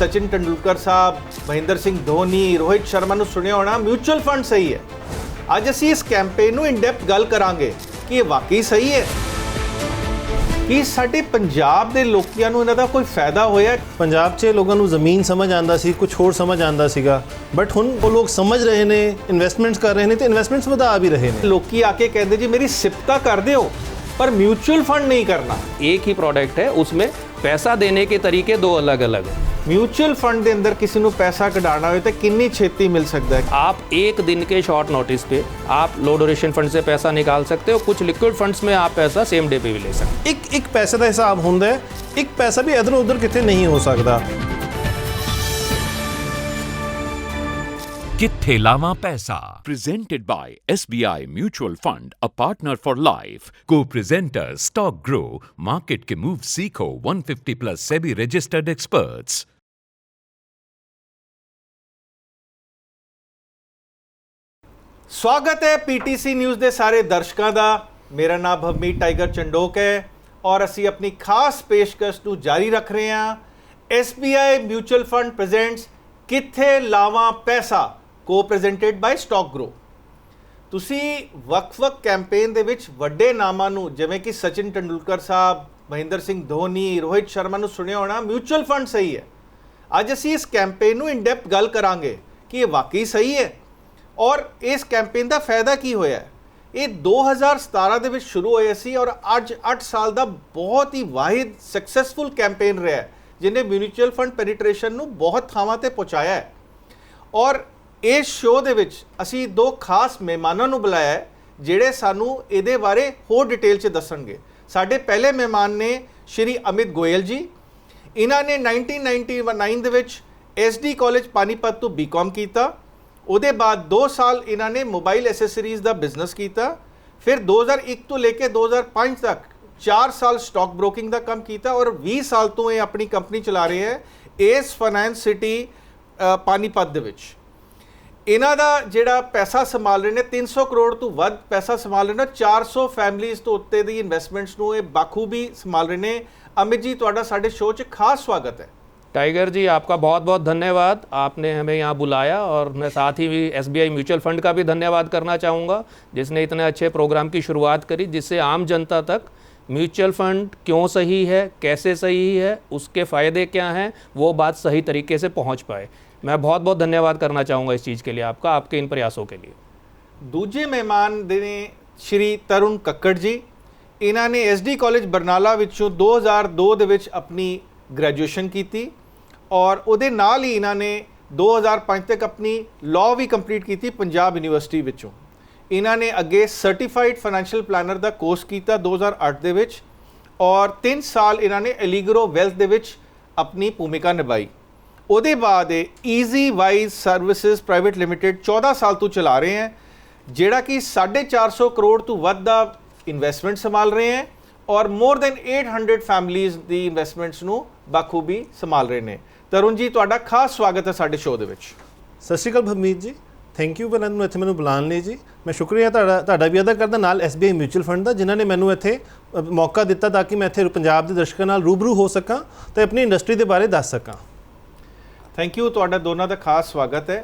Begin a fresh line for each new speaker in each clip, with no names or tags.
ਸਚਿਨ ਟੰਡੂਲਕਰ ਸਾਹਿਬ ਮਹਿੰਦਰ ਸਿੰਘ ਧੋਨੀ ਰੋਹਿਤ ਸ਼ਰਮਾ ਨੂੰ ਸੁਣਿਆ ਹੋਣਾ ਮਿਊਚੁਅਲ ਫੰਡ ਸਹੀ ਹੈ ਅੱਜ ਅਸੀਂ ਇਸ ਕੈਂਪੇਨ ਨੂੰ ਇਨ ਡੈਪਥ ਗੱਲ ਕਰਾਂਗੇ ਕਿ ਇਹ ਵਾਕਈ ਸਹੀ ਹੈ ਕੀ ਸਾਡੇ ਪੰਜਾਬ ਦੇ ਲੋਕਾਂ ਨੂੰ ਇਹਨਾਂ ਦਾ ਕੋਈ ਫਾਇਦਾ ਹੋਇਆ
ਪੰਜਾਬ 'ਚ ਲੋਕਾਂ ਨੂੰ ਜ਼ਮੀਨ ਸਮਝ ਆਂਦਾ ਸੀ ਕੁਝ ਹੋਰ ਸਮਝ ਆਂਦਾ ਸੀਗਾ ਬਟ ਹੁਣ ਉਹ ਲੋਕ ਸਮਝ ਰਹੇ ਨੇ ਇਨਵੈਸਟਮੈਂਟਸ ਕਰ ਰਹੇ ਨੇ ਤੇ ਇਨਵੈਸਟਮੈਂਟਸ ਵਧਾ ਵੀ ਰਹੇ ਨੇ
ਲੋਕੀ ਆ ਕੇ ਕਹਿੰਦੇ ਜੀ ਮੇਰੀ ਸਿਫਤਾ ਕਰਦੇ ਹੋ ਪਰ ਮਿਊਚੁਅਲ ਫੰਡ ਨਹੀਂ ਕਰਨਾ
एक ही प्रोडक्ट है उसमें पैसा देने के तरीके दो अलग अलग हैं
ਮਿਊਚੁਅਲ ਫੰਡ ਦੇ ਅੰਦਰ ਕਿਸੇ ਨੂੰ ਪੈਸਾ ਕਢਾਉਣਾ ਹੋਵੇ ਤਾਂ ਕਿੰਨੀ ਛੇਤੀ ਮਿਲ ਸਕਦਾ ਹੈ
आप एक दिन के शॉर्ट नोटिस पे आप लो ड्यूरेशन फंड से पैसा निकाल सकते हो कुछ लिक्विड फंड्स में आप पैसा सेम डे पे भी ले सकते
ਇੱਕ ਇੱਕ ਪੈਸੇ ਦਾ ਹਿਸਾਬ ਹੁੰਦਾ ਹੈ ਇੱਕ ਪੈਸਾ ਵੀ ਇਧਰ ਉਧਰ ਕਿਤੇ ਨਹੀਂ ਹੋ ਸਕਦਾ
ਕਿੱਥੇ ਲਾਵਾਂ ਪੈਸਾ presented by SBI Mutual Fund a partner for life co-presenter stock grow market के move सीखो 150 plus SEBI registered experts
ਸਵਾਗਤ ਹੈ ਪੀਟੀਸੀ ਨਿਊਜ਼ ਦੇ ਸਾਰੇ ਦਰਸ਼ਕਾਂ ਦਾ। ਮੇਰਾ ਨਾਮ ਭਵਮੀਤ ਟਾਈਗਰ ਚੰਡੋਕ ਹੈ ਔਰ ਅਸੀਂ ਆਪਣੀ ਖਾਸ ਪੇਸ਼ਕਸ਼ ਨੂੰ ਜਾਰੀ ਰੱਖ ਰਹੇ ਹਾਂ। SBI ਮਿਊਚੁਅਲ ਫੰਡ ਪ੍ਰੈਜ਼ੈਂਟਸ ਕਿੱਥੇ ਲਾਵਾਂ ਪੈਸਾ? ਕੋ ਪ੍ਰੈਜ਼ੈਂਟਡ ਬਾਈ ਸਟਾਕ ਗਰੋ ਤੁਸੀਂ ਵੱਖ-ਵੱਖ ਕੈਂਪੇਨ ਦੇ ਵਿੱਚ ਵੱਡੇ ਨਾਮਾਂ ਨੂੰ, ਜਿਵੇਂ ਕਿ ਸਚਿਨ ਟੰਡੂਲਕਰ ਸਾਹਿਬ, ਮਹਿੰਦਰ ਸਿੰਘ ਧੋਨੀ, ਰੋਹਿਤ ਸ਼ਰਮਾ ਨੂੰ ਸੁਣਿਆ ਹੋਣਾ ਮਿਊਚੁਅਲ ਫੰਡ ਸਹੀ ਹੈ। ਅੱਜ ਅਸੀਂ ਇਸ ਕੈਂਪੇਨ ਨੂੰ ਇਨ ਡੈਪਥ ਗੱਲ ਕਰਾਂਗੇ ਕਿ ਇਹ ਵਾਕਈ ਸਹੀ ਹੈ। ਔਰ ਇਸ ਕੈਂਪੇਨ ਦਾ ਫਾਇਦਾ ਕੀ ਹੋਇਆ? ਹੈ? ਇਹ 2017 ਦੇ ਵਿੱਚ ਸ਼ੁਰੂ ਹੋਇਆ ਸੀ ਔਰ ਅੱਜ 8 ਸਾਲ ਦਾ ਬਹੁਤ ਹੀ ਵਾਹਿਦ ਸਕਸੈਸਫੁਲ ਕੈਂਪੇਨ ਰਿਹਾ ਜਿਹਨੇ ਮਿਊਚੁਅਲ ਫੰਡ ਪੈਨੀਟ੍ਰੇਸ਼ਨ ਨੂੰ ਬਹੁਤ ਥਾਵਾਂ ਤੇ ਪਹੁੰਚਾਇਆ ਹੈ। ਔਰ ਇਸ ਸ਼ੋਅ ਦੇ ਵਿੱਚ ਅਸੀਂ ਦੋ ਖਾਸ ਮਹਿਮਾਨਾਂ ਨੂੰ ਬੁਲਾਇਆ ਹੈ, ਜਿਹੜੇ ਸਾਨੂੰ ਇਹਦੇ ਬਾਰੇ ਹੋਰ ਡਿਟੇਲ 'ਚ ਦੱਸਣਗੇ। ਸਾਡੇ ਪਹਿਲੇ ਮਹਿਮਾਨ ਨੇ ਸ਼੍ਰੀ ਅਮਿਤ ਗੋਇਲ ਜੀ। ਇਹਨਾਂ ਨੇ 1999 ਦੇ ਵਿੱਚ ਐਸਡੀ ਕਾਲਜ ਪਾਨੀਪਤ ਤੋਂ ਬੀਕਾਮ ਕੀਤਾ। ਉਹਦੇ ਬਾਅਦ 2 ਸਾਲ ਇਹਨਾਂ ਨੇ ਮੋਬਾਈਲ ਐਸੈਸਰੀਜ਼ ਦਾ ਬਿਜ਼ਨਸ ਕੀਤਾ। ਫਿਰ 2001 ਤੋਂ ਲੈ ਕੇ 2005 ਤੱਕ 4 ਸਾਲ ਸਟਾਕ ਬ੍ਰੋਕਿੰਗ ਦਾ ਕੰਮ ਕੀਤਾ ਔਰ 20 ਸਾਲ ਤੋਂ ਇਹ ਆਪਣੀ ਕੰਪਨੀ ਚਲਾ ਰਹੇ ਹੈ ਏਸ ਫਾਈਨੈਂਸ ਸਿਟੀ ਪਾਨੀਪਤ ਦੇ ਵਿੱਚ। ਇਹਨਾਂ ਦਾ ਜਿਹੜਾ ਪੈਸਾ ਸੰਭਾਲ ਰਹੇ ਨੇ 300 ਕਰੋੜ ਤੋਂ ਵੱਧ ਪੈਸਾ ਸੰਭਾਲ ਰਹੇ ਨੇ। 400 ਫੈਮਲੀਆਂ ਤੋਂ ਉੱਤੇ ਦੀ ਇਨਵੈਸਟਮੈਂਟਸ ਨੂੰ ਇਹ ਬਾਖੂਬੀ ਸੰਭਾਲ ਰਹੇ ਨੇ। ਅਮਿਤ ਜੀ, ਤੁਹਾਡਾ ਸਾਡੇ ਸ਼ੋਅ 'ਚ ਖਾਸ ਸਵਾਗਤ ਹੈ।
टाइगर जी आपका बहुत बहुत धन्यवाद आपने हमें यहाँ बुलाया और मैं साथ ही एस म्यूचुअल फंड का भी धन्यवाद करना चाहूँगा जिसने इतने अच्छे प्रोग्राम की शुरुआत करी जिससे आम जनता तक म्यूचुअल फंड क्यों सही है कैसे सही है उसके फ़ायदे क्या हैं वो बात सही तरीके से पहुँच पाए मैं बहुत बहुत धन्यवाद करना चाहूँगा इस चीज़ के लिए आपका आपके इन प्रयासों के लिए
ਦੂਜੇ ਮਹਿਮਾਨ ਦੇ ਨੇ ਸ਼੍ਰੀ ਤਰੁਣ ਕੱਕੜ ਜੀ ਇਹਨਾਂ ਨੇ ਐਸਡੀ ਕਾਲਜ ਬਰਨਾਲਾ ਵਿੱਚੋਂ 2002 ਦੇ ਵਿੱਚ ਆਪਣੀ ਗ੍ਰੈਜੂਏਸ਼ਨ ਕੀਤੀ ਔਰ ਉਹਦੇ ਨਾਲ ਹੀ ਇਹਨਾਂ ਨੇ 2005 ਤੱਕ ਆਪਣੀ ਲਾਅ ਵੀ ਕੰਪਲੀਟ ਕੀਤੀ ਪੰਜਾਬ ਯੂਨੀਵਰਸਿਟੀ ਵਿੱਚੋਂ। ਇਹਨਾਂ ਨੇ ਅੱਗੇ ਸਰਟੀਫਾਈਡ ਫਾਈਨੈਂਸ਼ੀਅਲ ਪਲੈਨਰ ਦਾ ਕੋਰਸ ਕੀਤਾ 2008 ਦੇ ਵਿੱਚ ਔਰ 3 ਸਾਲ ਇਹਨਾਂ ਨੇ ਐਲੀਗਰੋ ਵੈਲਥ ਦੇ ਵਿੱਚ ਆਪਣੀ ਭੂਮਿਕਾ ਨਿਭਾਈ। ਉਹਦੇ ਬਾਅਦ ਇਹ Easy Wise Services Private Limited 14 ਸਾਲ ਤੋਂ ਚਲਾ ਰਹੇ ਹੈ, ਜਿਹੜਾ ਕਿ 450 ਕਰੋੜ ਤੋਂ ਵੱਧ ਦਾ ਇਨਵੈਸਟਮੈਂਟ ਸੰਭਾਲ ਰਹੇ ਹੈ ਔਰ ਮੋਰ ਦੈਨ 800 ਫੈਮਲੀਆਂ ਦੀ ਇਨਵੈਸਟਮੈਂਟਸ ਨੂੰ ਬਾਖੂਬੀ ਸੰਭਾਲ ਰਹੇ ਨੇ। ਤਰੁਣ ਜੀ ਤੁਹਾਡਾ ਖਾਸ ਸਵਾਗਤ ਹੈ ਸਾਡੇ ਸ਼ੋਅ ਦੇ ਵਿੱਚ।
ਸਤਿ ਸ਼੍ਰੀ ਅਕਾਲ ਭਵਨੀਤ ਜੀ। ਥੈਂਕ ਯੂ ਪਹਿਲਾਂ ਨੂੰ ਇੱਥੇ ਮੈਨੂੰ ਬੁਲਾਉਣ ਲਈ ਜੀ। ਮੈਂ ਸ਼ੁਕਰੀਆ ਤੁਹਾਡਾ ਤੁਹਾਡਾ ਵੀ ਅਦਾ ਕਰਦਾ ਨਾਲ SBI ਮਿਊਚੁਅਲ ਫੰਡ ਦਾ ਜਿਨ੍ਹਾਂ ਨੇ ਮੈਨੂੰ ਇੱਥੇ ਮੌਕਾ ਦਿੱਤਾ ਤਾਂ ਕਿ ਮੈਂ ਇੱਥੇ ਪੰਜਾਬ ਦੇ ਦਰਸ਼ਕਾਂ ਨਾਲ ਰੂਬਰੂ ਹੋ ਸਕਾਂ ਤੇ ਆਪਣੀ ਇੰਡਸਟਰੀ ਦੇ ਬਾਰੇ ਦੱਸ ਸਕਾਂ।
ਥੈਂਕ ਯੂ ਤੁਹਾਡਾ ਦੋਨਾਂ ਦਾ ਖਾਸ ਸਵਾਗਤ ਹੈ।